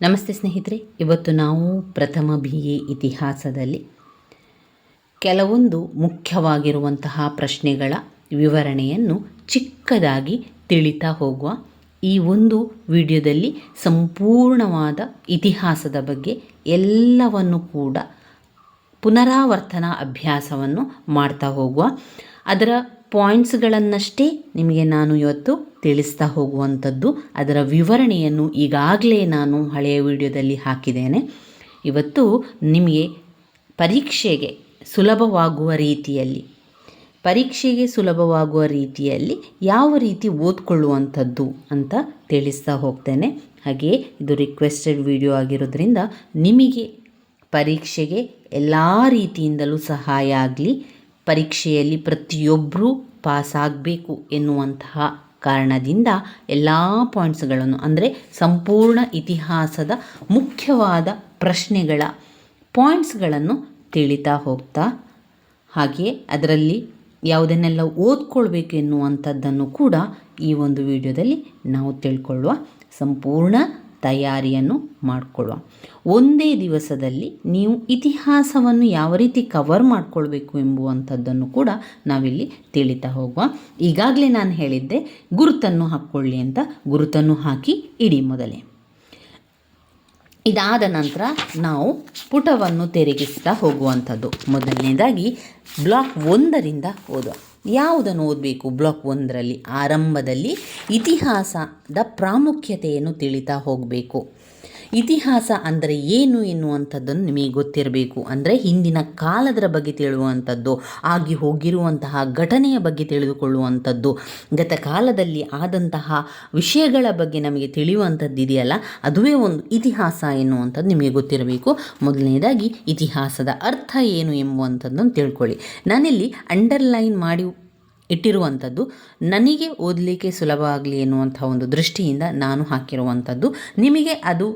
ನಮಸ್ತೆ ಸ್ನೇಹಿತರೆ, ಇವತ್ತು ನಾವು ಪ್ರಥಮ ಬಿ ಎ ಇತಿಹಾಸದಲ್ಲಿ ಕೆಲವೊಂದು ಮುಖ್ಯವಾಗಿರುವಂತಹ ಪ್ರಶ್ನೆಗಳ ವಿವರಣೆಯನ್ನು ಚಿಕ್ಕದಾಗಿ ತಿಳಿತಾ ಹೋಗುವ ಈ ಒಂದು ವಿಡಿಯೋದಲ್ಲಿ ಸಂಪೂರ್ಣವಾದ ಇತಿಹಾಸದ ಬಗ್ಗೆ ಎಲ್ಲವನ್ನು ಕೂಡ ಪುನರಾವರ್ತನ ಅಭ್ಯಾಸವನ್ನು ಮಾಡ್ತಾ ಹೋಗುವ. ಅದರ ಪಾಯಿಂಟ್ಸ್ಗಳನ್ನಷ್ಟೇ ನಿಮಗೆ ನಾನು ಇವತ್ತು ತಿಳಿಸ್ತಾ ಹೋಗುವಂಥದ್ದು. ಅದರ ವಿವರಣೆಯನ್ನು ಈಗಾಗಲೇ ನಾನು ಹಳೆಯ ವಿಡಿಯೋದಲ್ಲಿ ಹಾಕಿದ್ದೇನೆ. ಇವತ್ತು ನಿಮಗೆ ಪರೀಕ್ಷೆಗೆ ಸುಲಭವಾಗುವ ರೀತಿಯಲ್ಲಿ, ಪರೀಕ್ಷೆಗೆ ಸುಲಭವಾಗುವ ರೀತಿಯಲ್ಲಿ ಯಾವ ರೀತಿ ಓದ್ಕೊಳ್ಳುವಂಥದ್ದು ಅಂತ ತಿಳಿಸ್ತಾ ಹೋಗ್ತೇನೆ. ಹಾಗೆಯೇ ಇದು ರಿಕ್ವೆಸ್ಟೆಡ್ ವಿಡಿಯೋ ಆಗಿರೋದ್ರಿಂದ ನಿಮಗೆ ಪರೀಕ್ಷೆಗೆ ಎಲ್ಲ ರೀತಿಯಿಂದಲೂ ಸಹಾಯ ಆಗಲಿ ಪರೀಕ್ಷೆಯಲ್ಲಿ ಪ್ರತಿಯೊಬ್ಬರೂ ಪಾಸಾಗಬೇಕು ಎನ್ನುವಂತಹ ಕಾರಣದಿಂದ ಎಲ್ಲ ಪಾಯಿಂಟ್ಸ್ಗಳನ್ನು, ಅಂದರೆ ಸಂಪೂರ್ಣ ಇತಿಹಾಸದ ಮುಖ್ಯವಾದ ಪ್ರಶ್ನೆಗಳ ಪಾಯಿಂಟ್ಸ್ಗಳನ್ನು ತಿಳಿತಾ ಹೋಗ್ತಾ ಹಾಗೆಯೇ ಅದರಲ್ಲಿ ಯಾವುದನ್ನೆಲ್ಲ ಓದ್ಕೊಳ್ಬೇಕು ಎನ್ನುವಂಥದ್ದನ್ನು ಕೂಡ ಈ ಒಂದು ವಿಡಿಯೋದಲ್ಲಿ ನಾವು ತಿಳ್ಕೊಳ್ಳುವ ಸಂಪೂರ್ಣ ತಯಾರಿಯನ್ನು ಮಾಡಿಕೊಳ್ಳುವ. ಒಂದೇ ದಿವಸದಲ್ಲಿ ನೀವು ಇತಿಹಾಸವನ್ನು ಯಾವ ರೀತಿ ಕವರ್ ಮಾಡಿಕೊಳ್ಬೇಕು ಎಂಬುವಂಥದ್ದನ್ನು ಕೂಡ ನಾವಿಲ್ಲಿ ತಿಳಿತಾ ಹೋಗುವ. ಈಗಾಗಲೇ ನಾನು ಹೇಳಿದ್ದೆ, ಗುರುತನ್ನು ಹಾಕ್ಕೊಳ್ಳಿ ಅಂತ ಗುರುತನ್ನು ಹಾಕಿ ಇಡಿ ಮೊದಲೇ. ಇದಾದ ನಂತರ ನಾವು ಪುಟವನ್ನು ತೆರೆಗಿಸ್ತಾ ಹೋಗುವಂಥದ್ದು. ಮೊದಲನೇದಾಗಿ ಬ್ಲಾಕ್ ಒಂದರಿಂದ ಓದುವ. ಯಾವುದನ್ನು ಓದಬೇಕು? ಬ್ಲಾಕ್ ಒಂದರಲ್ಲಿ ಆರಂಭದಲ್ಲಿ ಇತಿಹಾಸದ ಪ್ರಾಮುಖ್ಯತೆಯನ್ನು ತಿಳಿತಾ ಹೋಗಬೇಕು. ಇತಿಹಾಸ ಅಂದರೆ ಏನು ಎನ್ನುವಂಥದ್ದನ್ನು ನಿಮಗೆ ಗೊತ್ತಿರಬೇಕು ಅಂದರೆ ಹಿಂದಿನ ಕಾಲದರ ಬಗ್ಗೆ ತಿಳಿಯುವಂಥದ್ದು, ಆಗಿ ಹೋಗಿರುವಂತಹ ಘಟನೆಯ ಬಗ್ಗೆ ತಿಳಿದುಕೊಳ್ಳುವಂಥದ್ದು ಗತಕಾಲದಲ್ಲಿ ಆದಂತಹ ವಿಷಯಗಳ ಬಗ್ಗೆ ನಮಗೆ ತಿಳಿಯುವಂಥದ್ದು ಇದೆಯಲ್ಲ, ಅದುವೇ ಒಂದು ಇತಿಹಾಸ ಎನ್ನುವಂಥದ್ದು ನಿಮಗೆ ಗೊತ್ತಿರಬೇಕು. ಮೊದಲನೇದಾಗಿ, ಇತಿಹಾಸದ ಅರ್ಥ ಏನು ಎಂಬುವಂಥದ್ದನ್ನು ತಿಳ್ಕೊಳ್ಳಿ. ನಾನಿಲ್ಲಿ ಅಂಡರ್ಲೈನ್ ಮಾಡಿ ಇಟ್ಟಿರುವಂಥದ್ದು, ನನಗೆ ಓದಲಿಕ್ಕೆ ಸುಲಭ ಆಗಲಿ ಎನ್ನುವಂಥ ಒಂದು ದೃಷ್ಟಿಯಿಂದ ನಾನು ಹಾಕಿರುವಂಥದ್ದು. ನಿಮಗೆ ಅದು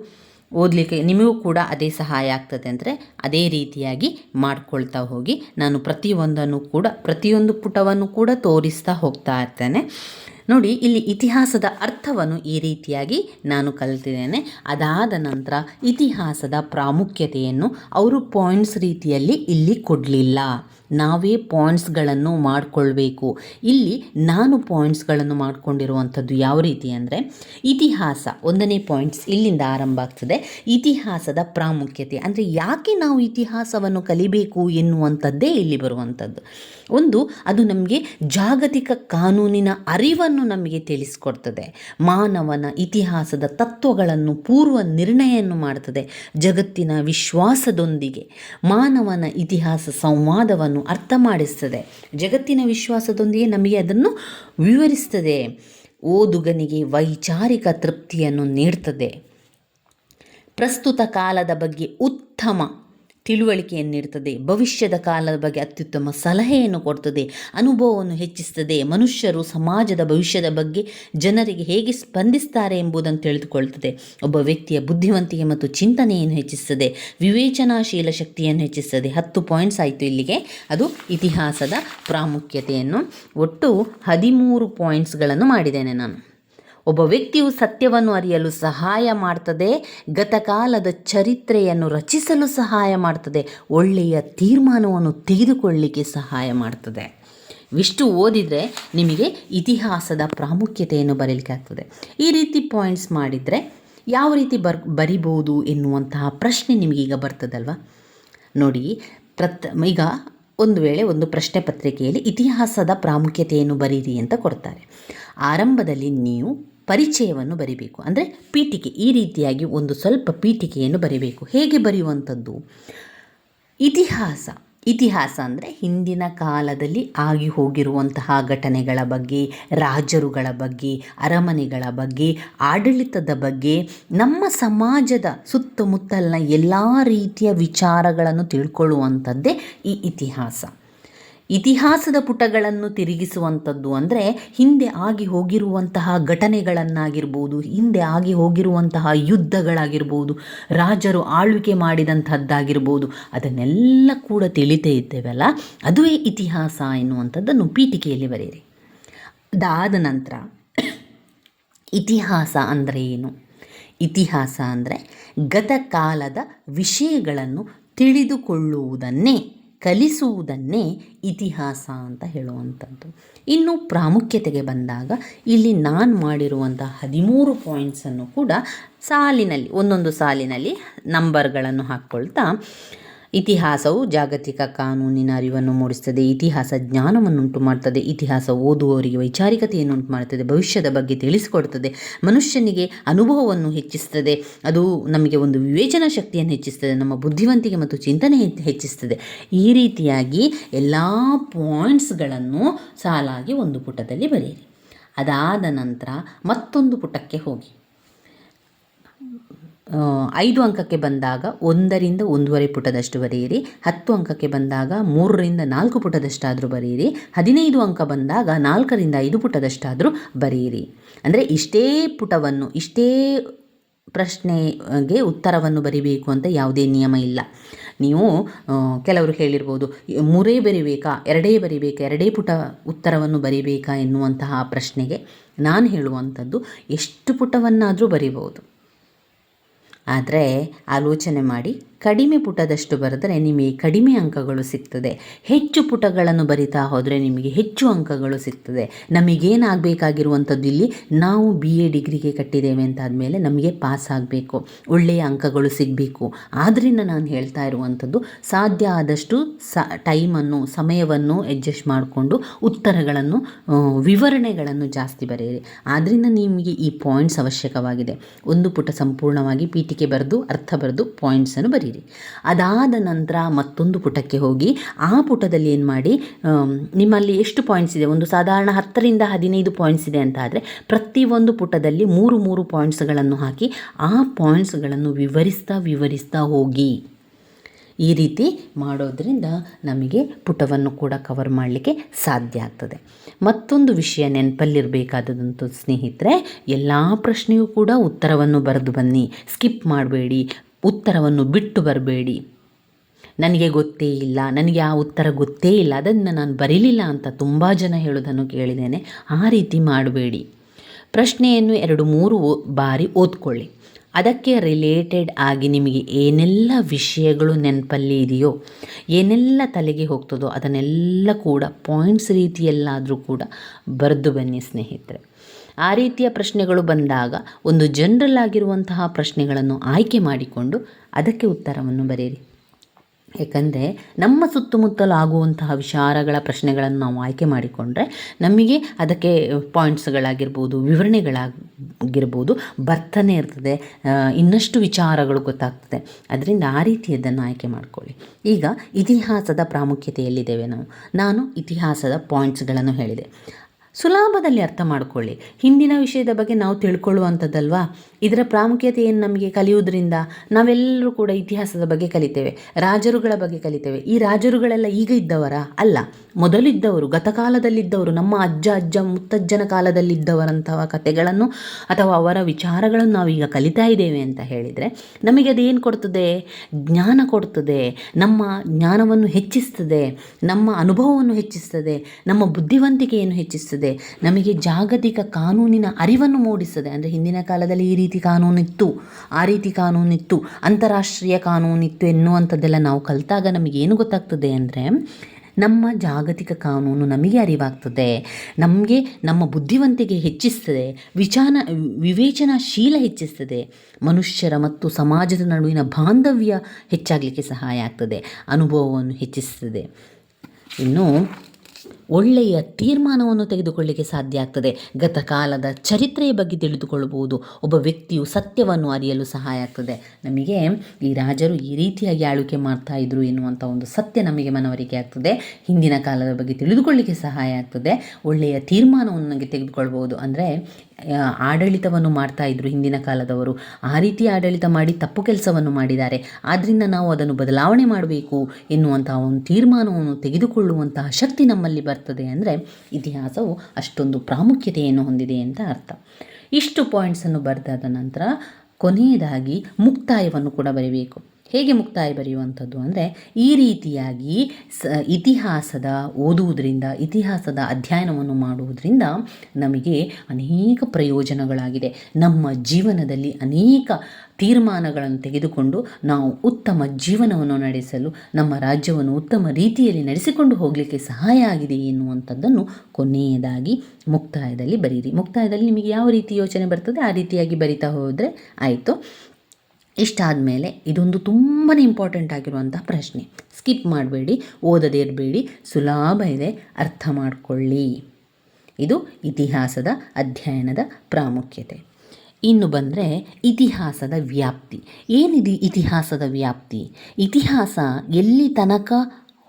ಓದಲಿಕ್ಕೆ ನಿಮಗೂ ಕೂಡ ಅದೇ ಸಹಾಯ ಆಗ್ತದೆ ಅಂದರೆ ಅದೇ ರೀತಿಯಾಗಿ ಮಾಡ್ಕೊಳ್ತಾ ಹೋಗಿ ನಾನು ಪ್ರತಿಯೊಂದನ್ನು ಕೂಡ, ಪ್ರತಿಯೊಂದು ಪುಟವನ್ನು ಕೂಡ ತೋರಿಸ್ತಾ ಹೋಗ್ತಾ ಇರ್ತೇನೆ. ನೋಡಿ, ಇಲ್ಲಿ ಇತಿಹಾಸದ ಅರ್ಥವನ್ನು ಈ ರೀತಿಯಾಗಿ ನಾನು ಕಲಿತಿದ್ದೇನೆ. ಅದಾದ ನಂತರ ಇತಿಹಾಸದ ಪ್ರಾಮುಖ್ಯತೆಯನ್ನು ಅವರು ಪಾಯಿಂಟ್ಸ್ ರೀತಿಯಲ್ಲಿ ಇಲ್ಲಿ ಕೊಡಲಿಲ್ಲ. ನಾವೇ ಪಾಯಿಂಟ್ಸ್ಗಳನ್ನು ಮಾಡಿಕೊಳ್ಬೇಕು. ಇಲ್ಲಿ ನಾನು ಪಾಯಿಂಟ್ಸ್ಗಳನ್ನು ಮಾಡಿಕೊಂಡಿರುವಂಥದ್ದು ಯಾವ ರೀತಿ ಅಂದರೆ, ಇತಿಹಾಸ ಒಂದನೇ ಪಾಯಿಂಟ್ಸ್ ಇಲ್ಲಿಂದ ಆರಂಭ ಆಗ್ತದೆ. ಇತಿಹಾಸದ ಪ್ರಾಮುಖ್ಯತೆ ಅಂದರೆ ಯಾಕೆ ನಾವು ಇತಿಹಾಸವನ್ನು ಕಲಿಬೇಕು ಎನ್ನುವಂಥದ್ದೇ ಇಲ್ಲಿ ಬರುವಂಥದ್ದು. ಒಂದು, ಅದು ನಮಗೆ ಜಾಗತಿಕ ಕಾನೂನಿನ ಅರಿವನ್ನು ನಮಗೆ ತಿಳಿಸಿಕೊಡ್ತದೆ. ಮಾನವನ ಇತಿಹಾಸದ ತತ್ವಗಳನ್ನು, ಪೂರ್ವ ನಿರ್ಣಯವನ್ನು ಮಾಡ್ತದೆ ಜಗತ್ತಿನ ವಿಶ್ವಾಸದೊಂದಿಗೆ. ಮಾನವನ ಇತಿಹಾಸ ಸಂವಾದವನ್ನು ಅರ್ಥ ಮಾಡಿಸ್ತದೆ. ಜಗತ್ತಿನ ವಿಶ್ವಾಸದೊಂದಿಗೆ ನಮಗೆ ಅದನ್ನು ವಿವರಿಸ್ತದೆ. ಓದುಗನಿಗೆ ವೈಚಾರಿಕ ತೃಪ್ತಿಯನ್ನು ನೀಡ್ತದೆ. ಪ್ರಸ್ತುತ ಕಾಲದ ಬಗ್ಗೆ ಉತ್ತಮ ತಿಳುವಳಿಕೆಯನ್ನು ನೀಡ್ತದೆ ಭವಿಷ್ಯದ ಕಾಲದ ಬಗ್ಗೆ ಅತ್ಯುತ್ತಮ ಸಲಹೆಯನ್ನು ಕೊಡ್ತದೆ. ಅನುಭವವನ್ನು ಹೆಚ್ಚಿಸ್ತದೆ. ಮನುಷ್ಯರು ಸಮಾಜದ ಭವಿಷ್ಯದ ಬಗ್ಗೆ ಜನರಿಗೆ ಹೇಗೆ ಸ್ಪಂದಿಸ್ತಾರೆ ಎಂಬುದನ್ನು ತಿಳಿದುಕೊಳ್ತದೆ. ಒಬ್ಬ ವ್ಯಕ್ತಿಯ ಬುದ್ಧಿವಂತಿಕೆ ಮತ್ತು ಚಿಂತನೆಯನ್ನು ಹೆಚ್ಚಿಸ್ತದೆ. ವಿವೇಚನಾಶೀಲ ಶಕ್ತಿಯನ್ನು ಹೆಚ್ಚಿಸುತ್ತದೆ ಹತ್ತು ಪಾಯಿಂಟ್ಸ್ ಆಯಿತು ಇಲ್ಲಿಗೆ. ಅದು ಇತಿಹಾಸದ ಪ್ರಾಮುಖ್ಯತೆಯನ್ನು ಒಟ್ಟು ಹದಿಮೂರು ಪಾಯಿಂಟ್ಸ್ಗಳನ್ನು ಮಾಡಿದ್ದೇನೆ ನಾನು. ಒಬ್ಬ ವ್ಯಕ್ತಿಯು ಸತ್ಯವನ್ನು ಅರಿಯಲು ಸಹಾಯ ಮಾಡ್ತದೆ, ಗತಕಾಲದ ಚರಿತ್ರೆಯನ್ನು ರಚಿಸಲು ಸಹಾಯ ಮಾಡ್ತದೆ, ಒಳ್ಳೆಯ ತೀರ್ಮಾನವನ್ನು ತೆಗೆದುಕೊಳ್ಳಲಿಕ್ಕೆ ಸಹಾಯ ಮಾಡ್ತದೆ. ಇಷ್ಟು ಓದಿದರೆ ನಿಮಗೆ ಇತಿಹಾಸದ ಪ್ರಾಮುಖ್ಯತೆಯನ್ನು ಬರೀಲಿಕ್ಕೆ ಆಗ್ತದೆ. ಈ ರೀತಿ ಪಾಯಿಂಟ್ಸ್ ಮಾಡಿದರೆ ಯಾವ ರೀತಿ ಬರ್ ಬರಿಬೋದು ಎನ್ನುವಂತಹ ಪ್ರಶ್ನೆ ನಿಮಗೀಗ ಬರ್ತದಲ್ವ? ನೋಡಿ, ಪ್ರತ್, ಈಗ ಒಂದು ವೇಳೆ ಒಂದು ಪ್ರಶ್ನೆ ಪತ್ರಿಕೆಯಲ್ಲಿ ಇತಿಹಾಸದ ಪ್ರಾಮುಖ್ಯತೆಯನ್ನು ಬರೀರಿ ಅಂತ ಕೊಡ್ತಾರೆ. ಆರಂಭದಲ್ಲಿ ನೀವು ಪರಿಚಯವನ್ನು ಬರಿಬೇಕು. ಅಂದರೆ ಪೀಠಿಕೆ, ಈ ರೀತಿಯಾಗಿ ಒಂದು ಸ್ವಲ್ಪ ಪೀಠಿಕೆಯನ್ನು ಬರಿಬೇಕು. ಹೇಗೆ ಬರೆಯುವಂಥದ್ದು? ಇತಿಹಾಸ. ಇತಿಹಾಸ ಅಂದರೆ ಹಿಂದಿನ ಕಾಲದಲ್ಲಿ ಆಗಿ ಹೋಗಿರುವಂತಹ ಘಟನೆಗಳ ಬಗ್ಗೆ, ರಾಜರುಗಳ ಬಗ್ಗೆ, ಅರಮನೆಗಳ ಬಗ್ಗೆ, ಆಡಳಿತದ ಬಗ್ಗೆ, ನಮ್ಮ ಸಮಾಜದ ಸುತ್ತಮುತ್ತಲಿನ ಎಲ್ಲ ರೀತಿಯ ವಿಚಾರಗಳನ್ನು ತಿಳ್ಕೊಳ್ಳುವಂಥದ್ದೇ ಈ ಇತಿಹಾಸ. ಇತಿಹಾಸದ ಪುಟಗಳನ್ನು ತಿರುಗಿಸುವಂಥದ್ದು ಅಂದರೆ ಹಿಂದೆ ಆಗಿ ಹೋಗಿರುವಂತಹ ಘಟನೆಗಳನ್ನಾಗಿರ್ಬೋದು, ಹಿಂದೆ ಆಗಿ ಹೋಗಿರುವಂತಹ ಯುದ್ಧಗಳಾಗಿರ್ಬೋದು, ರಾಜರು ಆಳ್ವಿಕೆ ಮಾಡಿದಂಥದ್ದಾಗಿರ್ಬೋದು, ಅದನ್ನೆಲ್ಲ ಕೂಡ ತಿಳಿತೇ ಇದ್ದೇವಲ್ಲ? ಅದುವೇ ಇತಿಹಾಸ ಎನ್ನುವಂಥದ್ದನ್ನು ಪೀಠಿಕೆಯಲ್ಲಿ ಬರೆಯಿರಿ. ಅದಾದ ನಂತರ ಇತಿಹಾಸ ಅಂದರೆ ಏನು? ಇತಿಹಾಸ ಅಂದರೆ ಗತಕಾಲದ ವಿಷಯಗಳನ್ನು ತಿಳಿದುಕೊಳ್ಳುವುದನ್ನೇ ಕಲಿಸುವುದನ್ನೇ ಇತಿಹಾಸ ಅಂತ ಹೇಳುವಂಥದ್ದು. ಇನ್ನು ಪ್ರಾಮುಖ್ಯತೆಗೆ ಬಂದಾಗ ಇಲ್ಲಿ ನಾನು ಮಾಡಿರುವಂಥ ಹದಿಮೂರು ಪಾಯಿಂಟ್ಸನ್ನು ಕೂಡ ಸಾಲಿನಲ್ಲಿ, ಒಂದೊಂದು ಸಾಲಿನಲ್ಲಿ ನಂಬರ್ಗಳನ್ನು ಹಾಕ್ಕೊಳ್ತಾ ಇತಿಹಾಸವು ಜಾಗತಿಕ ಕಾನೂನಿನ ಅರಿವನ್ನು ಮೂಡಿಸುತ್ತದೆ, ಇತಿಹಾಸ ಜ್ಞಾನವನ್ನುಂಟು ಮಾಡುತ್ತದೆ, ಇತಿಹಾಸ ಓದುವವರಿಗೆ ವೈಚಾರಿಕತೆಯನ್ನು ಉಂಟು ಮಾಡುತ್ತದೆ ಭವಿಷ್ಯದ ಬಗ್ಗೆ ತಿಳಿಸಿಕೊಡುತ್ತದೆ, ಮನುಷ್ಯನಿಗೆ ಅನುಭವವನ್ನು ಹೆಚ್ಚಿಸುತ್ತದೆ, ಅದು ನಮಗೆ ಒಂದು ವಿವೇಚನಾ ಶಕ್ತಿಯನ್ನು ಹೆಚ್ಚಿಸ್ತದೆ ನಮ್ಮ ಬುದ್ಧಿವಂತಿಕೆ ಮತ್ತು ಚಿಂತನೆ ಹೆಚ್ಚಿಸುತ್ತದೆ. ಈ ರೀತಿಯಾಗಿ ಎಲ್ಲ ಪಾಯಿಂಟ್ಸ್ಗಳನ್ನು ಸಾಲಾಗಿ ಒಂದು ಪುಟದಲ್ಲಿ ಬರೆಯಿರಿ. ಅದಾದ ನಂತರ ಮತ್ತೊಂದು ಪುಟಕ್ಕೆ ಹೋಗಿ. ಐದು ಅಂಕಕ್ಕೆ ಬಂದಾಗ ಒಂದರಿಂದ ಒಂದೂವರೆ ಪುಟದಷ್ಟು ಬರೆಯಿರಿ, ಹತ್ತು ಅಂಕಕ್ಕೆ ಬಂದಾಗ ಮೂರರಿಂದ ನಾಲ್ಕು ಪುಟದಷ್ಟಾದರೂ ಬರೆಯಿರಿ, ಹದಿನೈದು ಅಂಕ ಬಂದಾಗ ನಾಲ್ಕರಿಂದ ಐದು ಪುಟದಷ್ಟಾದರೂ ಬರೆಯಿರಿ. ಅಂದರೆ ಇಷ್ಟೇ ಪುಟವನ್ನು, ಇಷ್ಟೇ ಪ್ರಶ್ನೆಗೆ ಉತ್ತರವನ್ನು ಬರಿಬೇಕು ಅಂತ ಯಾವುದೇ ನಿಯಮ ಇಲ್ಲ. ನೀವು ಕೆಲವರು ಹೇಳಿರ್ಬೋದು, ಮೂರೇ ಬರಿಬೇಕಾ, ಎರಡೇ ಬರಿಬೇಕಾ, ಎರಡೇ ಪುಟ ಉತ್ತರವನ್ನು ಬರಿಬೇಕಾ ಎನ್ನುವಂತಹ ಪ್ರಶ್ನೆಗೆ ನಾನು ಹೇಳುವಂಥದ್ದು, ಎಷ್ಟು ಪುಟವನ್ನಾದರೂ ಬರಿಬೋದು. ಆದರೆ ಆಲೋಚನೆ ಮಾಡಿ ಕಡಿಮೆ ಪುಟದಷ್ಟು ಬರೆದರೆ ನಿಮಗೆ ಕಡಿಮೆ ಅಂಕಗಳು ಸಿಗ್ತದೆ. ಹೆಚ್ಚು ಪುಟಗಳನ್ನು ಬರಿತಾ ಹೋದರೆ ನಿಮಗೆ ಹೆಚ್ಚು ಅಂಕಗಳು ಸಿಗ್ತದೆ. ನಮಗೇನಾಗಬೇಕಾಗಿರುವಂಥದ್ದು ಇಲ್ಲಿ? ನಾವು ಬಿ ಎ ಡಿಗ್ರಿಗೆ ಕಟ್ಟಿದ್ದೇವೆ ಅಂತಾದಮೇಲೆ ನಮಗೆ ಪಾಸ್ ಆಗಬೇಕು. ಒಳ್ಳೆಯ ಅಂಕಗಳು ಸಿಗಬೇಕು. ಆದ್ದರಿಂದ ನಾನು ಹೇಳ್ತಾ ಇರುವಂಥದ್ದು ಸಾಧ್ಯ ಆದಷ್ಟು ಸ ಟೈಮನ್ನು ಸಮಯವನ್ನು ಅಡ್ಜಸ್ಟ್ ಮಾಡಿಕೊಂಡು ಉತ್ತರಗಳನ್ನು ವಿವರಣೆಗಳನ್ನು ಜಾಸ್ತಿ ಬರೆಯಿರಿ. ಆದ್ದರಿಂದ ನಿಮಗೆ ಈ ಪಾಯಿಂಟ್ಸ್ ಅವಶ್ಯಕವಾಗಿದೆ. ಒಂದು ಪುಟ ಸಂಪೂರ್ಣವಾಗಿ ಪೀಠಿಕೆ ಬರೆದು, ಅರ್ಥ ಬರೆದು ಪಾಯಿಂಟ್ಸನ್ನು ಅದಾದ ನಂತರ ಮತ್ತೊಂದು ಪುಟಕ್ಕೆ ಹೋಗಿ ಆ ಪುಟದಲ್ಲಿ ಏನು ಮಾಡಿ ನಿಮ್ಮಲ್ಲಿ ಎಷ್ಟು ಪಾಯಿಂಟ್ಸ್ ಇದೆ? ಒಂದು ಸಾಧಾರಣ ಹತ್ತರಿಂದ ಹದಿನೈದು ಪಾಯಿಂಟ್ಸ್ ಇದೆ ಅಂತ ಆದರೆ ಪ್ರತಿಯೊಂದು ಪುಟದಲ್ಲಿ ಮೂರು ಮೂರು ಪಾಯಿಂಟ್ಸ್ಗಳನ್ನು ಹಾಕಿ ಆ ಪಾಯಿಂಟ್ಸ್ಗಳನ್ನು ವಿವರಿಸ್ತಾ ವಿವರಿಸ್ತಾ ಹೋಗಿ. ಈ ರೀತಿ ಮಾಡೋದ್ರಿಂದ ನಮಗೆ ಪುಟವನ್ನು ಕೂಡ ಕವರ್ ಮಾಡಲಿಕ್ಕೆ ಸಾಧ್ಯ ಆಗ್ತದೆ. ಮತ್ತೊಂದು ವಿಷಯ ನೆನಪಲ್ಲಿರಬೇಕಾದದಂತೂ ಸ್ನೇಹಿತರೆ, ಎಲ್ಲ ಪ್ರಶ್ನೆಯೂ ಕೂಡ ಉತ್ತರವನ್ನು ಬರೆದು ಬನ್ನಿ. ಸ್ಕಿಪ್ ಮಾಡಬೇಡಿ. ಉತ್ತರವನ್ನು ಬಿಟ್ಟು ಬರಬೇಡಿ. ನನಗೆ ಗೊತ್ತೇ ಇಲ್ಲ, ನನಗೆ ಆ ಉತ್ತರ ಗೊತ್ತೇ ಇಲ್ಲ, ಅದನ್ನು ನಾನು ಬರೀಲಿಲ್ಲ ಅಂತ ತುಂಬ ಜನ ಹೇಳೋದನ್ನು ಕೇಳಿದ್ದೇನೆ. ಆ ರೀತಿ ಮಾಡಬೇಡಿ. ಪ್ರಶ್ನೆಯನ್ನು ಎರಡು ಮೂರು ಬಾರಿ ಓದ್ಕೊಳ್ಳಿ. ಅದಕ್ಕೆ ರಿಲೇಟೆಡ್ ಆಗಿ ನಿಮಗೆ ಏನೆಲ್ಲ ವಿಷಯಗಳು ನೆನಪಲ್ಲಿ ಇದೆಯೋ, ಏನೆಲ್ಲ ತಲೆಗೆ ಹೋಗ್ತದೋ ಅದನ್ನೆಲ್ಲ ಕೂಡ ಪಾಯಿಂಟ್ಸ್ ರೀತಿಯಲ್ಲಾದರೂ ಕೂಡ ಬರೆದು ಬನ್ನಿ ಸ್ನೇಹಿತರೆ. ಆ ರೀತಿಯ ಪ್ರಶ್ನೆಗಳು ಬಂದಾಗ ಒಂದು ಜನರಲ್ ಆಗಿರುವಂತಹ ಪ್ರಶ್ನೆಗಳನ್ನು ಆಯ್ಕೆ ಮಾಡಿಕೊಂಡು ಅದಕ್ಕೆ ಉತ್ತರವನ್ನು ಬರೆಯಿರಿ. ಏಕೆಂದರೆ ನಮ್ಮ ಸುತ್ತಮುತ್ತಲು ಆಗುವಂತಹ ವಿಚಾರಗಳ ಪ್ರಶ್ನೆಗಳನ್ನು ನಾವು ಆಯ್ಕೆ ಮಾಡಿಕೊಂಡ್ರೆ ನಮಗೆ ಅದಕ್ಕೆ ಪಾಯಿಂಟ್ಸ್ಗಳಾಗಿರ್ಬೋದು ವಿವರಣೆಗಳಾಗಿರ್ಬೋದು ಬರ್ತಾನೆ ಇರ್ತದೆ ಇನ್ನಷ್ಟು ವಿಚಾರಗಳು ಗೊತ್ತಾಗ್ತದೆ. ಅದರಿಂದ ಆ ರೀತಿಯದನ್ನು ಆಯ್ಕೆ ಮಾಡಿಕೊಳ್ಳಿ. ಈಗ ಇತಿಹಾಸದ ಪ್ರಾಮುಖ್ಯತೆಯಲ್ಲಿದ್ದೇವೆ ನಾವು. ನಾನು ಇತಿಹಾಸದ ಪಾಯಿಂಟ್ಸ್ಗಳನ್ನು ಹೇಳಿದೆ. ಸುಲಭದಲ್ಲಿ ಅರ್ಥ ಮಾಡಿಕೊಳ್ಳಿ. ಹಿಂದಿನ ವಿಷಯದ ಬಗ್ಗೆ ನಾವು ತಿಳ್ಕೊಳ್ಳುವಂಥದ್ದಲ್ವಾ? ಇದರ ಪ್ರಾಮುಖ್ಯತೆಯನ್ನು ನಮಗೆ ಕಲಿಯುವುದರಿಂದ ನಾವೆಲ್ಲರೂ ಕೂಡ ಇತಿಹಾಸದ ಬಗ್ಗೆ ಕಲಿತೇವೆ, ರಾಜರುಗಳ ಬಗ್ಗೆ ಕಲಿತೇವೆ. ಈ ರಾಜರುಗಳೆಲ್ಲ ಈಗ ಇದ್ದವರ ಅಲ್ಲ. ಮೊದಲಿದ್ದವರು, ಗತಕಾಲದಲ್ಲಿದ್ದವರು, ನಮ್ಮ ಅಜ್ಜ ಅಜ್ಜ, ಮುತ್ತಜ್ಜನ ಕಾಲದಲ್ಲಿದ್ದವರಂತಹ ಕಥೆಗಳನ್ನು ಅಥವಾ ಅವರ ವಿಚಾರಗಳನ್ನು ನಾವೀಗ ಕಲಿತಾ ಇದ್ದೇವೆ ಅಂತ ಹೇಳಿದರೆ, ನಮಗೆ ಅದೇನು ಕೊಡ್ತದೆ? ಜ್ಞಾನ ಕೊಡ್ತದೆ. ನಮ್ಮ ಜ್ಞಾನವನ್ನು ಹೆಚ್ಚಿಸ್ತದೆ. ನಮ್ಮ ಅನುಭವವನ್ನು ಹೆಚ್ಚಿಸ್ತದೆ. ನಮ್ಮ ಬುದ್ಧಿವಂತಿಕೆಯನ್ನು ಹೆಚ್ಚಿಸ್ತದೆ. ನಮಗೆ ಜಾಗತಿಕ ಕಾನೂನಿನ ಅರಿವನ್ನು ಮೂಡಿಸ್ತದೆ. ಅಂದರೆ ಹಿಂದಿನ ಕಾಲದಲ್ಲಿ ಈ ರೀತಿ ಕಾನೂನಿತ್ತು, ಆ ರೀತಿ ಕಾನೂನಿತ್ತು, ಅಂತಾರಾಷ್ಟ್ರೀಯ ಕಾನೂನಿತ್ತು ಎನ್ನುವಂಥದ್ದೆಲ್ಲ ನಾವು ಕಲಿತಾಗ ನಮಗೇನು ಗೊತ್ತಾಗ್ತದೆ ಅಂದರೆ ನಮ್ಮ ಜಾಗತಿಕ ಕಾನೂನು ನಮಗೆ ಅರಿವಾಗ್ತದೆ. ನಮಗೆ ನಮ್ಮ ಬುದ್ಧಿವಂತಿಕೆ ಹೆಚ್ಚಿಸ್ತದೆ ವಿಚಾರ ವಿವೇಚನಾಶೀಲ ಹೆಚ್ಚಿಸ್ತದೆ. ಮನುಷ್ಯರ ಮತ್ತು ಸಮಾಜದ ನಡುವಿನ ಬಾಂಧವ್ಯ ಹೆಚ್ಚಾಗಲಿಕ್ಕೆ ಸಹಾಯ ಆಗ್ತದೆ, ಅನುಭವವನ್ನು ಹೆಚ್ಚಿಸ್ತದೆ. ಇನ್ನು ಒಳ್ಳೆಯ ತೀರ್ಮಾನವನ್ನು ತೆಗೆದುಕೊಳ್ಳಿಕ್ಕೆ ಸಾಧ್ಯ ಆಗ್ತದೆ. ಗತಕಾಲದ ಚರಿತ್ರೆಯ ಬಗ್ಗೆ ತಿಳಿದುಕೊಳ್ಳಬಹುದು ಒಬ್ಬ ವ್ಯಕ್ತಿಯು ಸತ್ಯವನ್ನು ಅರಿಯಲು ಸಹಾಯ ಆಗ್ತದೆ. ನಮಗೆ ಈ ರಾಜರು ಈ ರೀತಿಯಾಗಿ ಆಳ್ವಿಕೆ ಮಾಡ್ತಾ ಇದ್ರು ಎನ್ನುವಂಥ ಒಂದು ಸತ್ಯ ನಮಗೆ ಮನವರಿಕೆ ಆಗ್ತದೆ. ಹಿಂದಿನ ಕಾಲದ ಬಗ್ಗೆ ತಿಳಿದುಕೊಳ್ಳಿಕ್ಕೆ ಸಹಾಯ ಆಗ್ತದೆ. ಒಳ್ಳೆಯ ತೀರ್ಮಾನವನ್ನು ನಮಗೆ ತೆಗೆದುಕೊಳ್ಬೋದು ಅಂದರೆ ಆಡಳಿತವನ್ನು ಮಾಡ್ತಾ ಇದ್ರು ಹಿಂದಿನ ಕಾಲದವರು. ಆ ರೀತಿ ಆಡಳಿತ ಮಾಡಿ ತಪ್ಪು ಕೆಲಸವನ್ನು ಮಾಡಿದ್ದಾರೆ. ಆದ್ದರಿಂದ ನಾವು ಅದನ್ನು ಬದಲಾವಣೆ ಮಾಡಬೇಕು ಎನ್ನುವಂತಹ ಒಂದು ತೀರ್ಮಾನವನ್ನು ತೆಗೆದುಕೊಳ್ಳುವಂತಹ ಶಕ್ತಿ ನಮ್ಮಲ್ಲಿ ಬರ್ತದೆ ಅಂದರೆ ಇತಿಹಾಸವು ಅಷ್ಟೊಂದು ಪ್ರಾಮುಖ್ಯತೆಯನ್ನು ಹೊಂದಿದೆ ಅಂತ ಅರ್ಥ. ಇಷ್ಟು ಪಾಯಿಂಟ್ಸನ್ನು ಬರೆದಾದ ನಂತರ ಕೊನೆಯದಾಗಿ ಮುಕ್ತಾಯವನ್ನು ಕೂಡ ಬರೀಬೇಕು. ಹೇಗೆ ಮುಕ್ತಾಯ ಬರೆಯುವಂಥದ್ದು ಅಂದರೆ ಈ ರೀತಿಯಾಗಿ ಸ ಇತಿಹಾಸದ ಓದುವುದರಿಂದ, ಇತಿಹಾಸದ ಅಧ್ಯಯನವನ್ನು ಮಾಡುವುದರಿಂದ ನಮಗೆ ಅನೇಕ ಪ್ರಯೋಜನಗಳಾಗಿದೆ. ನಮ್ಮ ಜೀವನದಲ್ಲಿ ಅನೇಕ ತೀರ್ಮಾನಗಳನ್ನು ತೆಗೆದುಕೊಂಡು ನಾವು ಉತ್ತಮ ಜೀವನವನ್ನು ನಡೆಸಲು, ನಮ್ಮ ರಾಜ್ಯವನ್ನು ಉತ್ತಮ ರೀತಿಯಲ್ಲಿ ನಡೆಸಿಕೊಂಡು ಹೋಗಲಿಕ್ಕೆ ಸಹಾಯ ಆಗಿದೆ ಎನ್ನುವಂಥದ್ದನ್ನು ಕೊನೆಯದಾಗಿ ಮುಕ್ತಾಯದಲ್ಲಿ ಬರೀರಿ. ಮುಕ್ತಾಯದಲ್ಲಿ ನಿಮಗೆ ಯಾವ ರೀತಿ ಯೋಚನೆ ಬರ್ತದೆ ಆ ರೀತಿಯಾಗಿ ಬರಿತಾ ಹೋದರೆ ಆಯಿತು. ಇಷ್ಟಾದ ಮೇಲೆ ಇದೊಂದು ತುಂಬಾ ಇಂಪಾರ್ಟೆಂಟ್ ಆಗಿರುವಂಥ ಪ್ರಶ್ನೆ. ಸ್ಕಿಪ್ ಮಾಡಬೇಡಿ, ಓದದೇ ಇರಬೇಡಿ, ಸುಲಭ ಇದೆ, ಅರ್ಥ ಮಾಡಿಕೊಳ್ಳಿ. ಇದು ಇತಿಹಾಸದ ಅಧ್ಯಯನದ ಪ್ರಾಮುಖ್ಯತೆ. ಇನ್ನು ಬಂದರೆ ಇತಿಹಾಸದ ವ್ಯಾಪ್ತಿ. ಏನಿದು ಇತಿಹಾಸದ ವ್ಯಾಪ್ತಿ? ಇತಿಹಾಸ ಎಲ್ಲಿ ತನಕ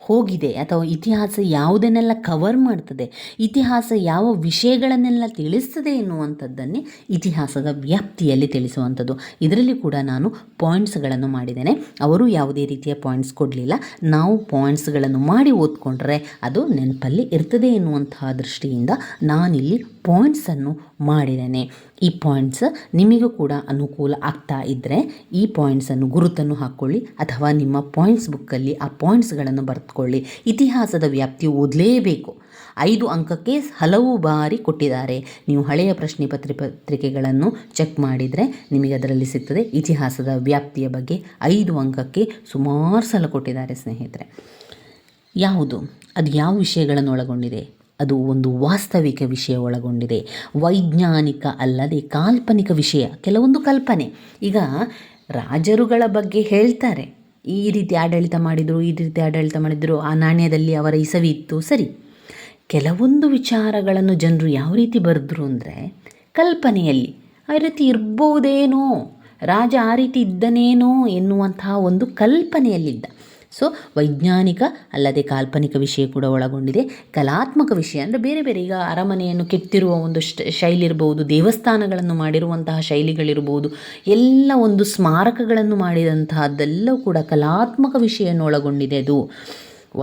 ಹೋಗಿದೆ ಅಥವಾ ಇತಿಹಾಸ ಯಾವುದನ್ನೆಲ್ಲ ಕವರ್ ಮಾಡ್ತದೆ, ಇತಿಹಾಸ ಯಾವ ವಿಷಯಗಳನ್ನೆಲ್ಲ ತಿಳಿಸ್ತದೆ ಎನ್ನುವಂಥದ್ದನ್ನೇ ಇತಿಹಾಸದ ವ್ಯಾಪ್ತಿಯಲ್ಲಿ ತಿಳಿಸುವಂಥದ್ದು. ಇದರಲ್ಲಿ ಕೂಡ ನಾನು ಪಾಯಿಂಟ್ಸ್ಗಳನ್ನು ಮಾಡಿದ್ದೇನೆ. ಅವರು ಯಾವುದೇ ರೀತಿಯ ಪಾಯಿಂಟ್ಸ್ ಕೊಡಲಿಲ್ಲ. ನಾವು ಪಾಯಿಂಟ್ಸ್ಗಳನ್ನು ಮಾಡಿ ಓದ್ಕೊಂಡ್ರೆ ಅದು ನೆನಪಲ್ಲಿ ಇರ್ತದೆ ಎನ್ನುವಂತಹ ದೃಷ್ಟಿಯಿಂದ ನಾನಿಲ್ಲಿ ಪಾಯಿಂಟ್ಸನ್ನು ಮಾಡಿದ್ದೇನೆ. ಈ ಪಾಯಿಂಟ್ಸ್ ನಿಮಗೂ ಕೂಡ ಅನುಕೂಲ ಆಗ್ತಾ ಇದ್ದರೆ ಈ ಪಾಯಿಂಟ್ಸನ್ನು ಗುರುತನ್ನು ಹಾಕ್ಕೊಳ್ಳಿ ಅಥವಾ ನಿಮ್ಮ ಪಾಯಿಂಟ್ಸ್ ಬುಕ್ಕಲ್ಲಿ ಆ ಪಾಯಿಂಟ್ಸ್ಗಳನ್ನು ಬರೆದುಕೊಳ್ಳಿ. ಇತಿಹಾಸದ ವ್ಯಾಪ್ತಿ ಓದಲೇಬೇಕು. ಐದು ಅಂಕಕ್ಕೆ ಹಲವು ಬಾರಿ ಕೊಟ್ಟಿದ್ದಾರೆ. ನೀವು ಹಳೆಯ ಪ್ರಶ್ನೆ ಪತ್ರಿ ಪತ್ರಿಕೆಗಳನ್ನು ಚೆಕ್ ಮಾಡಿದರೆ ನಿಮಗೆ ಅದರಲ್ಲಿ ಸಿಗ್ತದೆ ಇತಿಹಾಸದ ವ್ಯಾಪ್ತಿಯ ಬಗ್ಗೆ ಐದು ಅಂಕಕ್ಕೆ ಸುಮಾರು ಸಲ ಕೊಟ್ಟಿದ್ದಾರೆ ಸ್ನೇಹಿತರೆ. ಯಾವುದು? ಅದು ಯಾವ ವಿಷಯಗಳನ್ನು ಒಳಗೊಂಡಿದೆ ಅದು ಒಂದು ವಾಸ್ತವಿಕ ವಿಷಯ ಒಳಗೊಂಡಿದೆ. ವೈಜ್ಞಾನಿಕ ಅಲ್ಲದೆ ಕಾಲ್ಪನಿಕ ವಿಷಯ, ಕೆಲವೊಂದು ಕಲ್ಪನೆ. ಈಗ ರಾಜರುಗಳ ಬಗ್ಗೆ ಹೇಳ್ತಾರೆ. ಈ ರೀತಿ ಆಡಳಿತ ಮಾಡಿದರು, ಈ ರೀತಿ ಆಡಳಿತ ಮಾಡಿದರು, ಆ ನಾಣ್ಯದಲ್ಲಿ ಅವರ ಇಸವಿ ಇತ್ತು, ಸರಿ. ಕೆಲವೊಂದು ವಿಚಾರಗಳನ್ನು ಜನರು ಯಾವ ರೀತಿ ಬರೆದ್ರು ಅಂದರೆ, ಕಲ್ಪನೆಯಲ್ಲಿ, ಆ ರೀತಿ ಇರ್ಬೋದೇನೋ, ರಾಜ ಆ ರೀತಿ ಇದ್ದನೇನೋ ಎನ್ನುವಂತಹ ಒಂದು ಕಲ್ಪನೆಯಲ್ಲಿದ್ದ. ಸೊ ವೈಜ್ಞಾನಿಕ ಅಲ್ಲದೆ ಕಾಲ್ಪನಿಕ ವಿಷಯ ಕೂಡ ಒಳಗೊಂಡಿದೆ. ಕಲಾತ್ಮಕ ವಿಷಯ ಅಂದರೆ ಬೇರೆ ಬೇರೆ, ಈಗ ಅರಮನೆಯನ್ನು ಕೆತ್ತಿರುವ ಒಂದು ಶೈಲಿ ಇರಬಹುದು ದೇವಸ್ಥಾನಗಳನ್ನು ಮಾಡಿರುವಂತಹ ಶೈಲಿಗಳಿರ್ಬೋದು, ಎಲ್ಲ ಒಂದು ಸ್ಮಾರಕಗಳನ್ನು ಮಾಡಿದಂತಹದ್ದೆಲ್ಲವೂ ಕೂಡ ಕಲಾತ್ಮಕ ವಿಷಯವನ್ನು ಒಳಗೊಂಡಿದೆ ಅದು.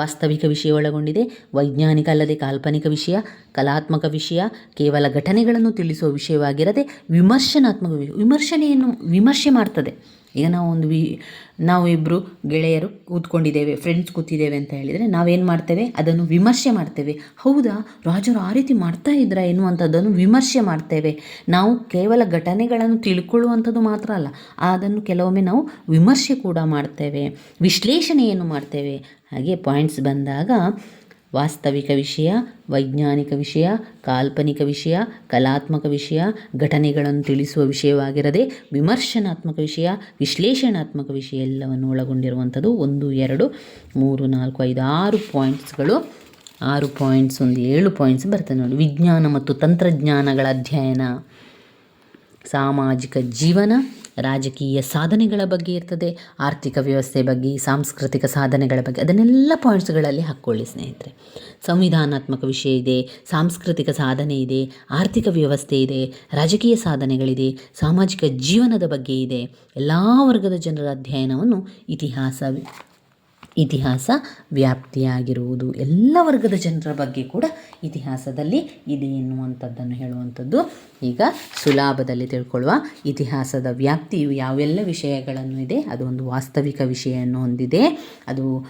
ವಾಸ್ತವಿಕ ವಿಷಯ ಒಳಗೊಂಡಿದೆ, ವೈಜ್ಞಾನಿಕ ಅಲ್ಲದೆ ಕಾಲ್ಪನಿಕ ವಿಷಯ, ಕಲಾತ್ಮಕ ವಿಷಯ, ಕೇವಲ ಘಟನೆಗಳನ್ನು ತಿಳಿಸುವ ವಿಷಯವಾಗಿರದೆ ವಿಮರ್ಶನಾತ್ಮಕ ವಿಮರ್ಶನೆಯನ್ನು ವಿಮರ್ಶೆ ಮಾಡ್ತದೆ. ಈಗ ನಾವು ಒಂದು ವಿ, ನಾವು ಇಬ್ಬರು ಗೆಳೆಯರು ಕೂತ್ಕೊಂಡಿದ್ದೇವೆ ಫ್ರೆಂಡ್ಸ್ ಕೂತಿದ್ದೇವೆ ಅಂತ ಹೇಳಿದರೆ ನಾವೇನು ಮಾಡ್ತೇವೆ? ಅದನ್ನು ವಿಮರ್ಶೆ ಮಾಡ್ತೇವೆ. ಹೌದಾ? ರಾಜರು ಆ ರೀತಿ ಮಾಡ್ತಾ ಇದ್ರಾ ಎನ್ನುವಂಥದ್ದನ್ನು ವಿಮರ್ಶೆ ಮಾಡ್ತೇವೆ. ನಾವು ಕೇವಲ ಘಟನೆಗಳನ್ನು ತಿಳ್ಕೊಳ್ಳುವಂಥದ್ದು ಮಾತ್ರ ಅಲ್ಲ, ಅದನ್ನು ಕೆಲವೊಮ್ಮೆ ನಾವು ವಿಮರ್ಶೆ ಕೂಡ ಮಾಡ್ತೇವೆ, ವಿಶ್ಲೇಷಣೆಯನ್ನು ಮಾಡ್ತೇವೆ. ಹಾಗೆ ಪಾಯಿಂಟ್ಸ್ ಬಂದಾಗ ವಾಸ್ತವಿಕ ವಿಷಯ, ವೈಜ್ಞಾನಿಕ ವಿಷಯ, ಕಾಲ್ಪನಿಕ ವಿಷಯ, ಕಲಾತ್ಮಕ ವಿಷಯ, ಘಟನೆಗಳನ್ನು ತಿಳಿಸುವ ವಿಷಯವಾಗಿರದೆ ವಿಮರ್ಶನಾತ್ಮಕ ವಿಷಯ, ವಿಶ್ಲೇಷಣಾತ್ಮಕ ವಿಷಯ ಎಲ್ಲವನ್ನು ಒಳಗೊಂಡಿರುವಂಥದ್ದು ಒಂದು, ಎರಡು, ಮೂರು, ನಾಲ್ಕು, ಐದು, ಆರು ಪಾಯಿಂಟ್ಸ್ಗಳು. ಆರು ಪಾಯಿಂಟ್ಸ್, ಒಂದು, ಏಳು ಪಾಯಿಂಟ್ಸ್ ಬರ್ತದೆ ನೋಡಿ. ವಿಜ್ಞಾನ ಮತ್ತು ತಂತ್ರಜ್ಞಾನಗಳ ಅಧ್ಯಯನ, ಸಾಮಾಜಿಕ ಜೀವನ ರಾಜಕೀಯ ಸಾಧನೆಗಳ ಬಗ್ಗೆ ಇರ್ತದೆ, ಆರ್ಥಿಕ ವ್ಯವಸ್ಥೆ ಬಗ್ಗೆ, ಸಾಂಸ್ಕೃತಿಕ ಸಾಧನೆಗಳ ಬಗ್ಗೆ, ಅದನ್ನೆಲ್ಲ ಪಾಯಿಂಟ್ಸ್ಗಳಲ್ಲಿ ಹಾಕ್ಕೊಳ್ಳಿ ಸ್ನೇಹಿತರೆ. ಸಂವಿಧಾನಾತ್ಮಕ ವಿಷಯ ಇದೆ, ಸಾಂಸ್ಕೃತಿಕ ಸಾಧನೆ ಇದೆ, ಆರ್ಥಿಕ ವ್ಯವಸ್ಥೆ ಇದೆ, ರಾಜಕೀಯ ಸಾಧನೆಗಳಿದೆ, ಸಾಮಾಜಿಕ ಜೀವನದ ಬಗ್ಗೆ ಇದೆ, ಎಲ್ಲ ವರ್ಗದ ಜನರ ಅಧ್ಯಯನವನ್ನು ಇತಿಹಾಸ ಇತಿಹಾಸ ವ್ಯಾಪ್ತಿಯಾಗಿರುವುದು ಎಲ್ಲ ವರ್ಗದ ಜನರ ಬಗ್ಗೆ ಕೂಡ ಇತಿಹಾಸದಲ್ಲಿ ಇದೆ ಎನ್ನುವಂಥದ್ದನ್ನು ಹೇಳುವಂಥದ್ದು. ಈಗ ಸುಲಾಭದಲ್ಲಿ ತಿಳ್ಕೊಳ್ಳುವ ಇತಿಹಾಸದ ವ್ಯಾಪ್ತಿಯು ಯಾವೆಲ್ಲ ವಿಷಯಗಳನ್ನು ಇದೆ, ಅದು ಒಂದು ವಾಸ್ತವಿಕ ವಿಷಯವನ್ನು ಹೊಂದಿದೆ, ಅದು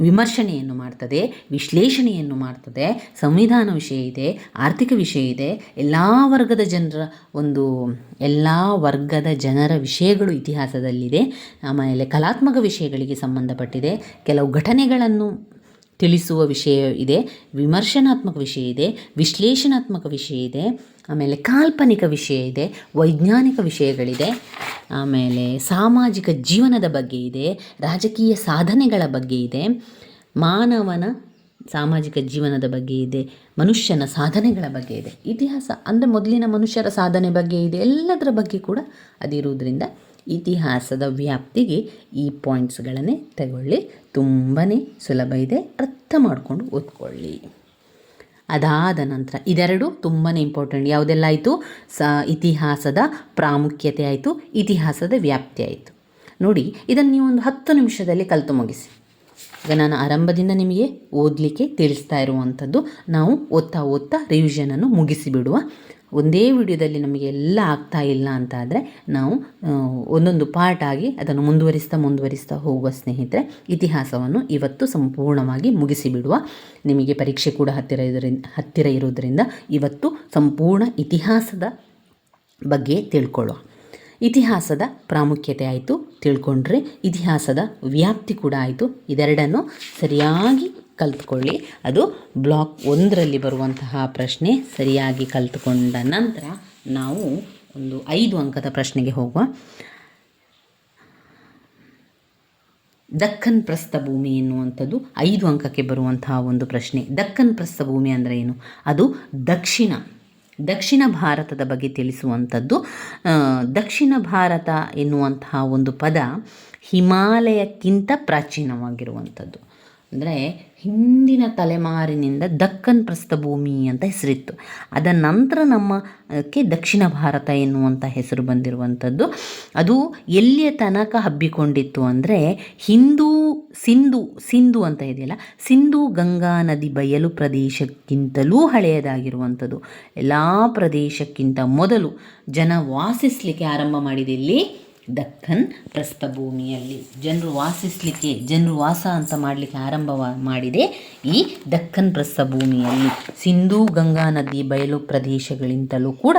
ವಿಮರ್ಶನೆಯನ್ನು ಮಾಡ್ತದೆ, ವಿಶ್ಲೇಷಣೆಯನ್ನು ಮಾಡ್ತದೆ, ಸಂವಿಧಾನ ವಿಷಯ ಇದೆ, ಆರ್ಥಿಕ ವಿಷಯ ಇದೆ, ಎಲ್ಲ ವರ್ಗದ ಜನರ ಒಂದು, ಎಲ್ಲ ವರ್ಗದ ಜನರ ವಿಷಯಗಳು ಇತಿಹಾಸದಲ್ಲಿದೆ ಆಮೇಲೆ ಕಲಾತ್ಮಕ ವಿಷಯಗಳಿಗೆ ಸಂಬಂಧಪಟ್ಟಿದೆ, ಕೆಲವು ಘಟನೆಗಳನ್ನು ತಿಳಿಸುವ ವಿಷಯ ಇದೆ, ವಿಮರ್ಶನಾತ್ಮಕ ವಿಷಯ ಇದೆ, ವಿಶ್ಲೇಷಣಾತ್ಮಕ ವಿಷಯ ಇದೆ. ಆಮೇಲೆ ಕಾಲ್ಪನಿಕ ವಿಷಯ ಇದೆ, ವೈಜ್ಞಾನಿಕ ವಿಷಯಗಳಿದೆ, ಆಮೇಲೆ ಸಾಮಾಜಿಕ ಜೀವನದ ಬಗ್ಗೆ ಇದೆ, ರಾಜಕೀಯ ಸಾಧನೆಗಳ ಬಗ್ಗೆ ಇದೆ, ಮಾನವನ ಸಾಮಾಜಿಕ ಜೀವನದ ಬಗ್ಗೆ ಇದೆ, ಮನುಷ್ಯನ ಸಾಧನೆಗಳ ಬಗ್ಗೆ ಇದೆ, ಇತಿಹಾಸ ಅಂದರೆ ಮೊದಲಿನ ಮನುಷ್ಯರ ಸಾಧನೆ ಬಗ್ಗೆ ಇದೆ, ಎಲ್ಲದರ ಬಗ್ಗೆ ಕೂಡ ಅದಿರುವುದರಿಂದ ಇತಿಹಾಸದ ವ್ಯಾಪ್ತಿಗೆ ಈ ಪಾಯಿಂಟ್ಸ್ಗಳನ್ನೇ ತಗೊಳ್ಳಿ. ತುಂಬಾ ಸುಲಭ ಇದೆ, ಅರ್ಥ ಮಾಡಿಕೊಂಡು ಓದ್ಕೊಳ್ಳಿ. ಅದಾದ ನಂತರ ಇದೆರಡು ತುಂಬಾ ಇಂಪಾರ್ಟೆಂಟ್ ಯಾವುದೆಲ್ಲ ಆಯಿತು? ಸ, ಇತಿಹಾಸದ ಪ್ರಾಮುಖ್ಯತೆ ಆಯಿತು, ಇತಿಹಾಸದ ವ್ಯಾಪ್ತಿ ಆಯಿತು. ನೋಡಿ, ಇದನ್ನು ನೀವು ಒಂದು ಹತ್ತು ನಿಮಿಷದಲ್ಲಿ ಕಲಿತು ಮುಗಿಸಿ. ಈಗ ನಾನು ಆರಂಭದಿಂದ ನಿಮಗೆ ಓದಲಿಕ್ಕೆ ತಿಳಿಸ್ತಾ ಇರುವಂಥದ್ದು ನಾವು ಓದ್ತಾ ಓದ್ತಾ ರಿವಿಷನನ್ನು ಮುಗಿಸಿಬಿಡುವ ಒಂದೇ ವಿಡಿಯೋದಲ್ಲಿ ನಮಗೆ ಎಲ್ಲ ಆಗ್ತಾ ಇಲ್ಲ ಅಂತ ಆದರೆ ನಾವು ಒಂದೊಂದು ಪಾರ್ಟ್ ಆಗಿ ಅದನ್ನು ಮುಂದುವರಿಸ್ತಾ ಮುಂದುವರಿಸ್ತಾ ಹೋಗುವ ಸ್ನೇಹಿತರೆ, ಇತಿಹಾಸವನ್ನು ಇವತ್ತು ಸಂಪೂರ್ಣವಾಗಿ ಮುಗಿಸಿಬಿಡುವ ನಿಮಗೆ ಪರೀಕ್ಷೆ ಕೂಡ ಹತ್ತಿರ ಇದರಿಂದ ಹತ್ತಿರ ಇರೋದರಿಂದ ಇವತ್ತು ಸಂಪೂರ್ಣ ಇತಿಹಾಸದ ಬಗ್ಗೆ ತಿಳ್ಕೊಳ್ಳುವ. ಇತಿಹಾಸದ ಪ್ರಾಮುಖ್ಯತೆ ಆಯಿತು, ತಿಳ್ಕೊಂಡ್ರೆ. ಇತಿಹಾಸದ ವ್ಯಾಪ್ತಿ ಕೂಡ ಆಯಿತು. ಇದೆರಡನ್ನು ಸರಿಯಾಗಿ ಕಲ್ತ್ಕೊಳ್ಳಿ. ಅದು ಬ್ಲಾಕ್ ಒಂದರಲ್ಲಿ ಬರುವಂತಹ ಪ್ರಶ್ನೆ ಸರಿಯಾಗಿ ಕಲ್ತುಕೊಂಡ ನಂತರ ನಾವು ಒಂದು ಐದು ಅಂಕದ ಪ್ರಶ್ನೆಗೆ ಹೋಗುವ. ದಕ್ಕನ್ ಪ್ರಸ್ಥಭೂಮಿ ಎನ್ನುವಂಥದ್ದು ಐದು ಅಂಕಕ್ಕೆ ಬರುವಂತಹ ಒಂದು ಪ್ರಶ್ನೆ. ದಕ್ಕನ್ ಪ್ರಸ್ಥಭೂಮಿ ಅಂದರೆ ಏನು? ಅದು ದಕ್ಷಿಣ. ದಕ್ಷಿಣ ಭಾರತದ ಬಗ್ಗೆ ತಿಳಿಸುವಂಥದ್ದು ದಕ್ಷಿಣ ಭಾರತ ಎನ್ನುವಂತಹ ಒಂದು ಪದ ಹಿಮಾಲಯಕ್ಕಿಂತ ಪ್ರಾಚೀನವಾಗಿರುವಂಥದ್ದು. ಅಂದರೆ ಹಿಂದಿನ ತಲೆಮಾರಿನಿಂದ ದಕ್ಕನ್ ಪ್ರಸ್ಥಭೂಮಿ ಅಂತ ಹೆಸರಿತ್ತು. ಅದರ ನಂತರ ನಮ್ಮಕ್ಕೆ ದಕ್ಷಿಣ ಭಾರತ ಎನ್ನುವಂಥ ಹೆಸರು ಬಂದಿರುವಂಥದ್ದು. ಅದು ಎಲ್ಲಿಯ ತನಕ ಹಬ್ಬಿಕೊಂಡಿತ್ತು ಅಂದರೆ ಹಿಂದೂ ಸಿಂಧು ಸಿಂಧು ಅಂತ ಇದೆಯಲ್ಲ, ಸಿಂಧು ಗಂಗಾ ನದಿ ಬಯಲು ಪ್ರದೇಶಕ್ಕಿಂತಲೂ ಹಳೆಯದಾಗಿರುವಂಥದ್ದು. ಎಲ್ಲ ಪ್ರದೇಶಕ್ಕಿಂತ ಮೊದಲು ಜನ ವಾಸಿಸಲಿಕ್ಕೆ ಆರಂಭ ಮಾಡಿದೆ ಇಲ್ಲಿ ದಕ್ಕನ್ ಪ್ರಸ್ಥಭೂಮಿಯಲ್ಲಿ. ಜನರು ವಾಸಿಸಲಿಕ್ಕೆ, ಜನರು ವಾಸ ಅಂತ ಮಾಡಲಿಕ್ಕೆ ಆರಂಭ ಮಾಡಿದೆ ಈ ದಕ್ಕನ್ ಪ್ರಸ್ಥಭೂಮಿಯಲ್ಲಿ. ಸಿಂಧೂ ಗಂಗಾ ನದಿ ಬಯಲು ಪ್ರದೇಶಗಳಿಂತಲೂ ಕೂಡ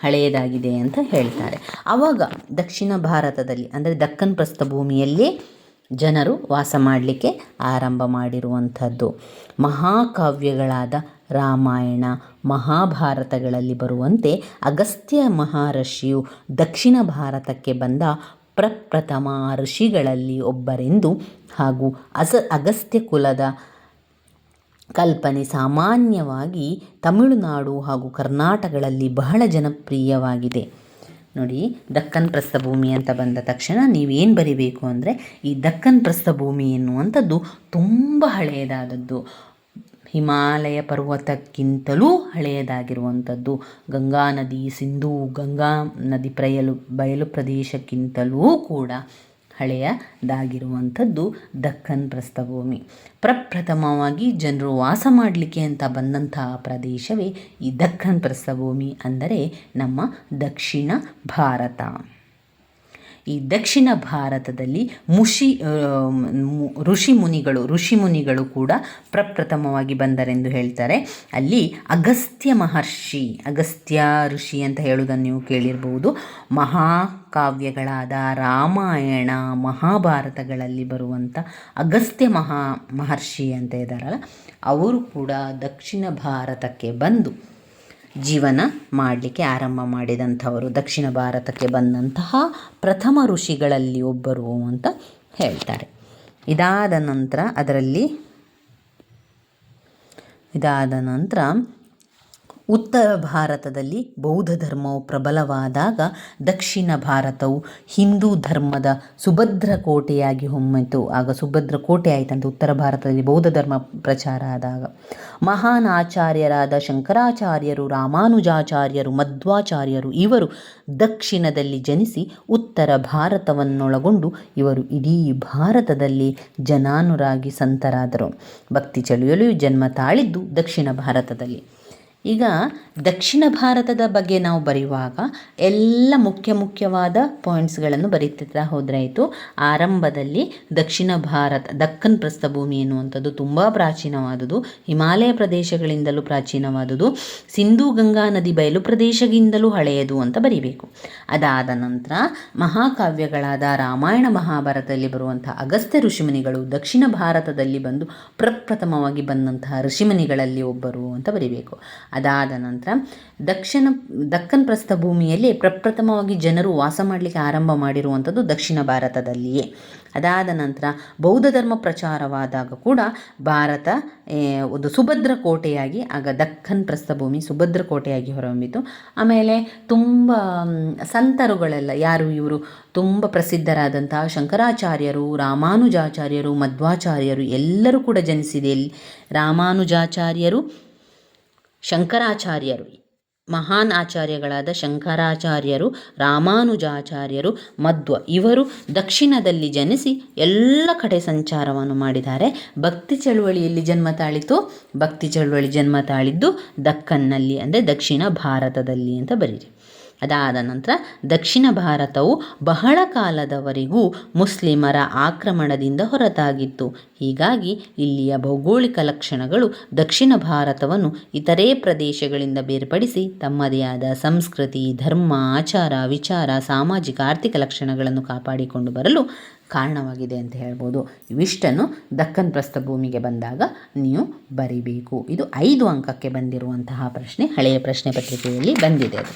ಹಳೆಯದಾಗಿದೆ ಅಂತ ಹೇಳ್ತಾರೆ. ಆವಾಗ ದಕ್ಷಿಣ ಭಾರತದಲ್ಲಿ, ಅಂದರೆ ದಕ್ಕನ್ ಪ್ರಸ್ಥಭೂಮಿಯಲ್ಲಿ ಜನರು ವಾಸ ಮಾಡಲಿಕ್ಕೆ ಆರಂಭ ಮಾಡಿರುವಂಥದ್ದು. ಮಹಾಕಾವ್ಯಗಳಾದ ರಾಮಾಯಣ, ಮಹಾಭಾರತಗಳಲ್ಲಿ ಬರುವಂತೆ ಅಗಸ್ತ್ಯ ಮಹರ್ಷಿಯು ದಕ್ಷಿಣ ಭಾರತಕ್ಕೆ ಬಂದ ಪ್ರಪ್ರಥಮ ಋಷಿಗಳಲ್ಲಿ ಒಬ್ಬರೆಂದು ಹಾಗೂ ಅಸ, ಅಗಸ್ತ್ಯ ಕುಲದ ಕಲ್ಪನೆ ಸಾಮಾನ್ಯವಾಗಿ ತಮಿಳುನಾಡು ಹಾಗೂ ಕರ್ನಾಟಕಗಳಲ್ಲಿ ಬಹಳ ಜನಪ್ರಿಯವಾಗಿದೆ. ನೋಡಿ, ದಕ್ಕನ್ ಪ್ರಸ್ಥಭೂಮಿ ಅಂತ ಬಂದ ತಕ್ಷಣ ನೀವೇನು ಬರಿಬೇಕು ಅಂದರೆ ಈ ದಕ್ಕನ್ ಪ್ರಸ್ಥಭೂಮಿ ಎನ್ನುವಂಥದ್ದು ತುಂಬ ಹಳೆಯದಾದದ್ದು ಹಿಮಾಲಯ ಪರ್ವತಕ್ಕಿಂತಲೂ ಹಳೆಯದಾಗಿರುವಂಥದ್ದು ಗಂಗಾ ನದಿ, ಸಿಂಧೂ, ಗಂಗಾ ನದಿ ಪ್ರಯಲು, ಬಯಲು ಪ್ರದೇಶಕ್ಕಿಂತಲೂ ಕೂಡ ಹಳೆಯದಾಗಿರುವಂಥದ್ದು ದಕ್ಕನ್ ಪ್ರಸ್ಥಭೂಮಿ. ಪ್ರಪ್ರಥಮವಾಗಿ ಜನರು ವಾಸ ಮಾಡಲಿಕ್ಕೆ ಅಂತ ಬಂದಂತಹ ಪ್ರದೇಶವೇ ಈ ದಕ್ಕನ್ ಪ್ರಸ್ಥಭೂಮಿ ಅಂದರೆ ನಮ್ಮ ದಕ್ಷಿಣ ಭಾರತ. ಈ ದಕ್ಷಿಣ ಭಾರತದಲ್ಲಿ ಮುಷಿ ಋಷಿ ಮುನಿಗಳು ಋಷಿ ಮುನಿಗಳು ಕೂಡ ಪ್ರಪ್ರಥಮವಾಗಿ ಬಂದರೆಂದು ಹೇಳ್ತಾರೆ. ಅಲ್ಲಿ ಅಗಸ್ತ್ಯ ಮಹರ್ಷಿ, ಅಗಸ್ತ್ಯ ಋಷಿ ಅಂತ ಹೇಳುವುದನ್ನು ನೀವು ಕೇಳಿರಬಹುದು ಮಹಾಕಾವ್ಯಗಳಾದ ರಾಮಾಯಣ, ಮಹಾಭಾರತಗಳಲ್ಲಿ ಬರುವಂಥ ಅಗಸ್ತ್ಯ ಮಹಾ ಮಹರ್ಷಿ ಅಂತ ಇದ್ದಾರಲ್ಲ ಅವರು ಕೂಡ ದಕ್ಷಿಣ ಭಾರತಕ್ಕೆ ಬಂದು ಜೀವನ ಮಾಡಲಿಕ್ಕೆ ಆರಂಭ ಮಾಡಿದಂಥವರು, ದಕ್ಷಿಣ ಭಾರತಕ್ಕೆ ಬಂದಂತಹ ಪ್ರಥಮ ಋಷಿಗಳಲ್ಲಿ ಒಬ್ಬರು ಅಂತ ಹೇಳ್ತಾರೆ. ಇದಾದ ನಂತರ ಅದರಲ್ಲಿ, ಇದಾದ ನಂತರ ಉತ್ತರ ಭಾರತದಲ್ಲಿ ಬೌದ್ಧ ಧರ್ಮವು ಪ್ರಬಲವಾದಾಗ ದಕ್ಷಿಣ ಭಾರತವು ಹಿಂದೂ ಧರ್ಮದ ಸುಭದ್ರ ಕೋಟೆಯಾಗಿ ಹೊಮ್ಮಿತು. ಆಗ ಸುಭದ್ರ ಕೋಟೆ ಆಯಿತಂತೆ ಉತ್ತರ ಭಾರತದಲ್ಲಿ ಬೌದ್ಧ ಧರ್ಮ ಪ್ರಚಾರ ಆದಾಗ. ಮಹಾನ್ ಆಚಾರ್ಯರಾದ ಶಂಕರಾಚಾರ್ಯರು, ರಾಮಾನುಜಾಚಾರ್ಯರು, ಮಧ್ವಾಚಾರ್ಯರು ಇವರು ದಕ್ಷಿಣದಲ್ಲಿ ಜನಿಸಿ ಉತ್ತರ ಭಾರತವನ್ನೊಳಗೊಂಡು ಇವರು ಇಡೀ ಭಾರತದಲ್ಲಿ ಜನಾನುರಾಗಿ ಸಂತರಾದರು. ಭಕ್ತಿ ಚಳುವಳಿಯು ಜನ್ಮ ತಾಳಿದ್ದು ದಕ್ಷಿಣ ಭಾರತದಲ್ಲಿ. ಈಗ ದಕ್ಷಿಣ ಭಾರತದ ಬಗ್ಗೆ ನಾವು ಬರೆಯುವಾಗ ಎಲ್ಲ ಮುಖ್ಯ ಮುಖ್ಯವಾದ ಪಾಯಿಂಟ್ಸ್ಗಳನ್ನು ಬರೀತಾ ಹೋದ್ರಾಯಿತು. ಆರಂಭದಲ್ಲಿ ದಕ್ಷಿಣ ಭಾರತ, ದಕ್ಕನ್ ಪ್ರಸ್ಥಭೂಮಿ ಎನ್ನುವಂಥದ್ದು ತುಂಬ ಪ್ರಾಚೀನವಾದುದು ಹಿಮಾಲಯ ಪ್ರದೇಶಗಳಿಂದಲೂ ಪ್ರಾಚೀನವಾದುದು ಸಿಂಧೂ ಗಂಗಾ ನದಿ ಬಯಲು ಪ್ರದೇಶದಿಂದಲೂ ಹಳೆಯದು ಅಂತ ಬರೀಬೇಕು. ಅದಾದ ನಂತರ ಮಹಾಕಾವ್ಯಗಳಾದ ರಾಮಾಯಣ ಮಹಾಭಾರತದಲ್ಲಿ ಬರುವಂಥ ಅಗಸ್ತ್ಯ ಋಷಿಮುನಿಗಳು ದಕ್ಷಿಣ ಭಾರತದಲ್ಲಿ ಬಂದು ಪ್ರಪ್ರಥಮವಾಗಿ ಬಂದಂತಹ ಋಷಿಮುನಿಗಳಲ್ಲಿ ಒಬ್ಬರು ಅಂತ ಬರಿಬೇಕು. ಅದಾದ ನಂತರ ದಕ್ಷಿಣ, ದಕ್ಕನ್ ಪ್ರಸ್ಥಭೂಮಿಯಲ್ಲಿ ಪ್ರಪ್ರಥಮವಾಗಿ ಜನರು ವಾಸ ಮಾಡಲಿಕ್ಕೆ ಆರಂಭ ಮಾಡಿರುವಂಥದ್ದು ದಕ್ಷಿಣ ಭಾರತದಲ್ಲಿಯೇ. ಅದಾದ ನಂತರ ಬೌದ್ಧ ಧರ್ಮ ಪ್ರಚಾರವಾದಾಗ ಕೂಡ ಭಾರತ ಒಂದು ಸುಭದ್ರ ಕೋಟೆಯಾಗಿ, ಆಗ ದಕ್ಕನ್ ಪ್ರಸ್ಥಭೂಮಿ ಸುಭದ್ರ ಕೋಟೆಯಾಗಿ ಹೊರಹೊಮ್ಮಿತು. ಆಮೇಲೆ ತುಂಬ ಸಂತರುಗಳೆಲ್ಲ ಯಾರು ಇವರು? ತುಂಬ ಪ್ರಸಿದ್ಧರಾದಂತಹ ಶಂಕರಾಚಾರ್ಯರು, ರಾಮಾನುಜಾಚಾರ್ಯರು, ಮಧ್ವಾಚಾರ್ಯರು ಎಲ್ಲರೂ ಕೂಡ ಜನಿಸಿದೆ. ರಾಮಾನುಜಾಚಾರ್ಯರು ಶಂಕರಾಚಾರ್ಯರು. ಮಹಾನ್ ಆಚಾರ್ಯಗಳಾದ ಶಂಕರಾಚಾರ್ಯರು, ರಾಮಾನುಜಾಚಾರ್ಯರು, ಮಧ್ವ ಇವರು ದಕ್ಷಿಣದಲ್ಲಿ ಜನಿಸಿ ಎಲ್ಲ ಕಡೆ ಸಂಚಾರವನ್ನು ಮಾಡಿದ್ದಾರೆ. ಭಕ್ತಿ ಚಳುವಳಿಯಲ್ಲಿ ಜನ್ಮ ತಾಳಿತು. ಭಕ್ತಿ ಚಳುವಳಿ ಜನ್ಮ ತಾಳಿದ್ದು ದಕ್ಕನ್ನಲ್ಲಿ, ಅಂದರೆ ದಕ್ಷಿಣ ಭಾರತದಲ್ಲಿ ಅಂತ ಬರೀರಿ. ಅದಾದ ನಂತರ ದಕ್ಷಿಣ ಭಾರತವು ಬಹಳ ಕಾಲದವರೆಗೂ ಮುಸ್ಲಿಮರ ಆಕ್ರಮಣದಿಂದ ಹೊರತಾಗಿತ್ತು. ಹೀಗಾಗಿ ಇಲ್ಲಿಯ ಭೌಗೋಳಿಕ ಲಕ್ಷಣಗಳು ದಕ್ಷಿಣ ಭಾರತವನ್ನು ಇತರೆ ಪ್ರದೇಶಗಳಿಂದ ಬೇರ್ಪಡಿಸಿ ತಮ್ಮದೇ ಆದ ಸಂಸ್ಕೃತಿ, ಧರ್ಮ, ಆಚಾರ, ವಿಚಾರ, ಸಾಮಾಜಿಕ, ಆರ್ಥಿಕ ಲಕ್ಷಣಗಳನ್ನು ಕಾಪಾಡಿಕೊಂಡು ಬರಲು ಕಾರಣವಾಗಿದೆ ಅಂತ ಹೇಳ್ಬೋದು. ಇವಿಷ್ಟನ್ನು ದಕ್ಕನ್ ಪ್ರಸ್ಥಭೂಮಿಗೆ ಬಂದಾಗ ನೀವು ಬರಿಬೇಕು. ಇದು ಐದು ಅಂಕಕ್ಕೆ ಬಂದಿರುವಂತಹ ಪ್ರಶ್ನೆ, ಹಳೆಯ ಪ್ರಶ್ನೆ ಪತ್ರಿಕೆಯಲ್ಲಿ ಬಂದಿದೆ ಅದು.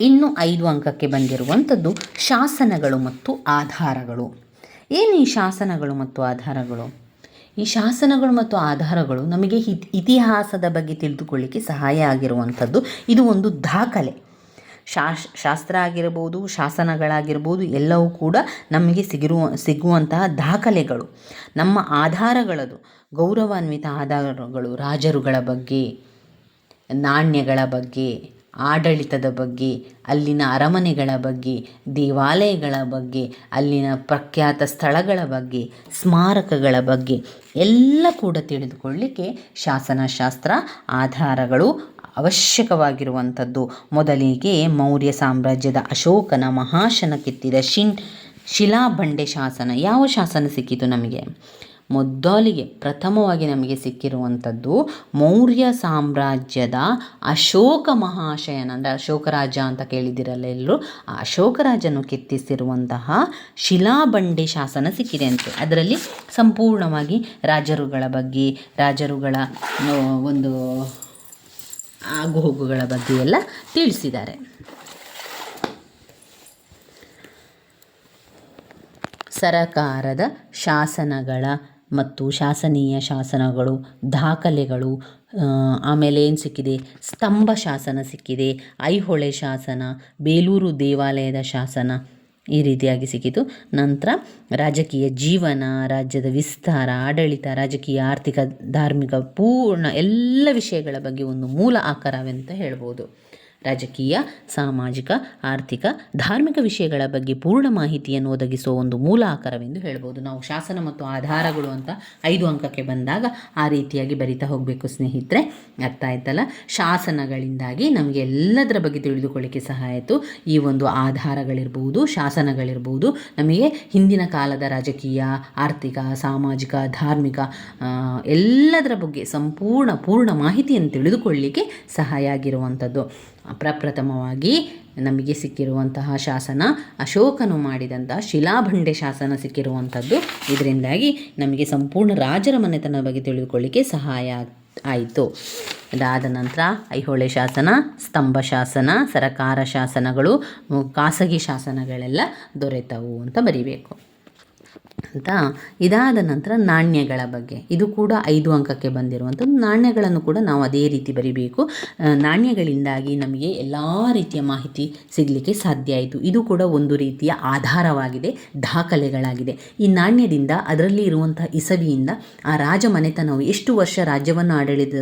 ಇನ್ನು ಐದು ಅಂಕಕ್ಕೆ ಬಂದಿರುವಂಥದ್ದು ಶಾಸನಗಳು ಮತ್ತು ಆಧಾರಗಳು. ಏನು ಈ ಶಾಸನಗಳು ಮತ್ತು ಆಧಾರಗಳು? ಈ ಶಾಸನಗಳು ಮತ್ತು ಆಧಾರಗಳು ನಮಗೆ ಇತ್ ಇತಿಹಾಸದ ಬಗ್ಗೆ ತಿಳಿದುಕೊಳ್ಳಿಕ್ಕೆ ಸಹಾಯ ಆಗಿರುವಂಥದ್ದು ಇದು ಒಂದು ದಾಖಲೆ. ಶಾಸ್ ಶಾಸ್ತ್ರ ಆಗಿರ್ಬೋದು, ಶಾಸನಗಳಾಗಿರ್ಬೋದು ಎಲ್ಲವೂ ಕೂಡ ನಮಗೆ ಸಿಗಿರುವ, ಸಿಗುವಂತಹ ದಾಖಲೆಗಳು. ನಮ್ಮ ಆಧಾರಗಳದು ಗೌರವಾನ್ವಿತ ಆಧಾರಗಳು ರಾಜರುಗಳ ಬಗ್ಗೆ, ನಾಣ್ಯಗಳ ಬಗ್ಗೆ ಆಡಳಿತದ ಬಗ್ಗೆ, ಅಲ್ಲಿನ ಅರಮನೆಗಳ ಬಗ್ಗೆ, ದೇವಾಲಯಗಳ ಬಗ್ಗೆ, ಅಲ್ಲಿನ ಪ್ರಖ್ಯಾತ ಸ್ಥಳಗಳ ಬಗ್ಗೆ, ಸ್ಮಾರಕಗಳ ಬಗ್ಗೆ ಎಲ್ಲ ಕೂಡ ತಿಳಿದುಕೊಳ್ಳಿಕ್ಕೆ ಶಾಸನಶಾಸ್ತ್ರ ಆಧಾರಗಳು ಅವಶ್ಯಕವಾಗಿರುವಂಥದ್ದು. ಮೊದಲಿಗೆ ಮೌರ್ಯ ಸಾಮ್ರಾಜ್ಯದ ಅಶೋಕನ ಮಹಾಶನ ಕೆತ್ತಿದ ಶಿನ್ ಶಿಲಾಬಂಡೆ ಶಾಸನ. ಯಾವ ಶಾಸನ ಸಿಕ್ಕಿತು ನಮಗೆ? ಮೊದಲಿಗೆ ಪ್ರಥಮವಾಗಿ ನಮಗೆ ಸಿಕ್ಕಿರುವಂಥದ್ದು ಮೌರ್ಯ ಸಾಮ್ರಾಜ್ಯದ ಅಶೋಕ ಮಹಾಶಯನ, ಅಂದರೆ ಅಶೋಕರಾಜ ಅಂತ ಕೇಳಿದಿರಲ್ಲ ಎಲ್ಲರೂ, ಆ ಅಶೋಕರಾಜನು ಕೆತ್ತಿಸಿರುವಂತಹ ಶಿಲಾಬಂಡೆ ಶಾಸನ ಸಿಕ್ಕಿದೆ ಅಂತೆ. ಅದರಲ್ಲಿ ಸಂಪೂರ್ಣವಾಗಿ ರಾಜರುಗಳ ಬಗ್ಗೆ, ರಾಜರುಗಳ ಒಂದು ಆಗುಹೋಗುಗಳ ಬಗ್ಗೆ ಎಲ್ಲ ತಿಳಿಸಿದ್ದಾರೆ. ಸರಕಾರದ ಶಾಸನಗಳ ಮತ್ತು ಶಾಸನೀಯ ಶಾಸನಗಳು, ದಾಖಲೆಗಳು ಆಮೇಲೆ ಏನು ಸಿಕ್ಕಿದೆ? ಸ್ತಂಭ ಶಾಸನ ಸಿಕ್ಕಿದೆ, ಐಹೊಳೆ ಶಾಸನ, ಬೇಲೂರು ದೇವಾಲಯದ ಶಾಸನ ಈ ರೀತಿಯಾಗಿ ಸಿಕ್ಕಿತು. ನಂತರ ರಾಜಕೀಯ ಜೀವನ, ರಾಜ್ಯದ ವಿಸ್ತಾರ, ಆಡಳಿತ, ರಾಜಕೀಯ, ಆರ್ಥಿಕ, ಧಾರ್ಮಿಕ, ಪೂರ್ಣ ಎಲ್ಲ ವಿಷಯಗಳ ಬಗ್ಗೆ ಒಂದು ಮೂಲ ಆಕಾರವೆಂತ ಹೇಳ್ಬೋದು. ರಾಜಕೀಯ, ಸಾಮಾಜಿಕ, ಆರ್ಥಿಕ, ಧಾರ್ಮಿಕ ವಿಷಯಗಳ ಬಗ್ಗೆ ಪೂರ್ಣ ಮಾಹಿತಿಯನ್ನು ಒದಗಿಸುವ ಒಂದು ಮೂಲ ಆಕಾರವೆಂದು ಹೇಳ್ಬೋದು. ನಾವು ಶಾಸನ ಮತ್ತು ಆಧಾರಗಳು ಅಂತ ಐದು ಅಂಕಕ್ಕೆ ಬಂದಾಗ ಆ ರೀತಿಯಾಗಿ ಬರಿತಾ ಹೋಗಬೇಕು ಸ್ನೇಹಿತರೆ. ಅರ್ಥ ಆಯ್ತಲ್ಲ? ಶಾಸನಗಳಿಂದಾಗಿ ನಮಗೆ ಎಲ್ಲದರ ಬಗ್ಗೆ ತಿಳಿದುಕೊಳ್ಳಿಕ್ಕೆ ಸಹ ಆಯಿತು. ಈ ಒಂದು ಆಧಾರಗಳಿರ್ಬೋದು, ಶಾಸನಗಳಿರ್ಬೋದು, ನಮಗೆ ಹಿಂದಿನ ಕಾಲದ ರಾಜಕೀಯ, ಆರ್ಥಿಕ, ಸಾಮಾಜಿಕ, ಧಾರ್ಮಿಕ ಎಲ್ಲದರ ಬಗ್ಗೆ ಸಂಪೂರ್ಣ, ಪೂರ್ಣ ಮಾಹಿತಿಯನ್ನು ತಿಳಿದುಕೊಳ್ಳಿಕ್ಕೆ ಸಹಾಯ ಆಗಿರುವಂಥದ್ದು. ಪ್ರಪ್ರಥಮವಾಗಿ ನಮಗೆ ಸಿಕ್ಕಿರುವಂತಹ ಶಾಸನ ಅಶೋಕನು ಮಾಡಿದಂತಹ ಶಿಲಾಭಂಡೆ ಶಾಸನ ಸಿಕ್ಕಿರುವಂಥದ್ದು ಇದರಿಂದಾಗಿ ನಮಗೆ ಸಂಪೂರ್ಣ ರಾಜರ ಮನೆತನದ ಬಗ್ಗೆ ತಿಳಿದುಕೊಳ್ಳಿಕ್ಕೆ ಸಹಾಯ ಆಯಿತು. ಅದಾದ ನಂತರ ಐಹೊಳೆ ಶಾಸನ, ಸ್ತಂಭ ಶಾಸನ, ಸರಕಾರ ಶಾಸನಗಳು ಖಾಸಗಿ ಶಾಸನಗಳೆಲ್ಲ ದೊರೆತವು ಅಂತ ಬರಿಬೇಕು. ಅಂತ ಇದಾದ ನಂತರ ನಾಣ್ಯಗಳ ಬಗ್ಗೆ. ಇದು ಕೂಡ ಐದು ಅಂಕಕ್ಕೆ ಬಂದಿರುವಂಥದ್ದು. ನಾಣ್ಯಗಳನ್ನು ಕೂಡ ನಾವು ಅದೇ ರೀತಿ ಬರಿಬೇಕು. ನಾಣ್ಯಗಳಿಂದಾಗಿ ನಮಗೆ ಎಲ್ಲ ರೀತಿಯ ಮಾಹಿತಿ ಸಿಗಲಿಕ್ಕೆ ಸಾಧ್ಯ ಆಯಿತು. ಇದು ಕೂಡ ಒಂದು ರೀತಿಯ ಆಧಾರವಾಗಿದೆ, ದಾಖಲೆಗಳಾಗಿದೆ. ಈ ನಾಣ್ಯದಿಂದ ಅದರಲ್ಲಿ ಇರುವಂತಹ ಇಸವಿಯಿಂದ ಆ ರಾಜ ಮನೆತನವು ಎಷ್ಟು ವರ್ಷ ರಾಜ್ಯವನ್ನು ಆಡಳಿತ,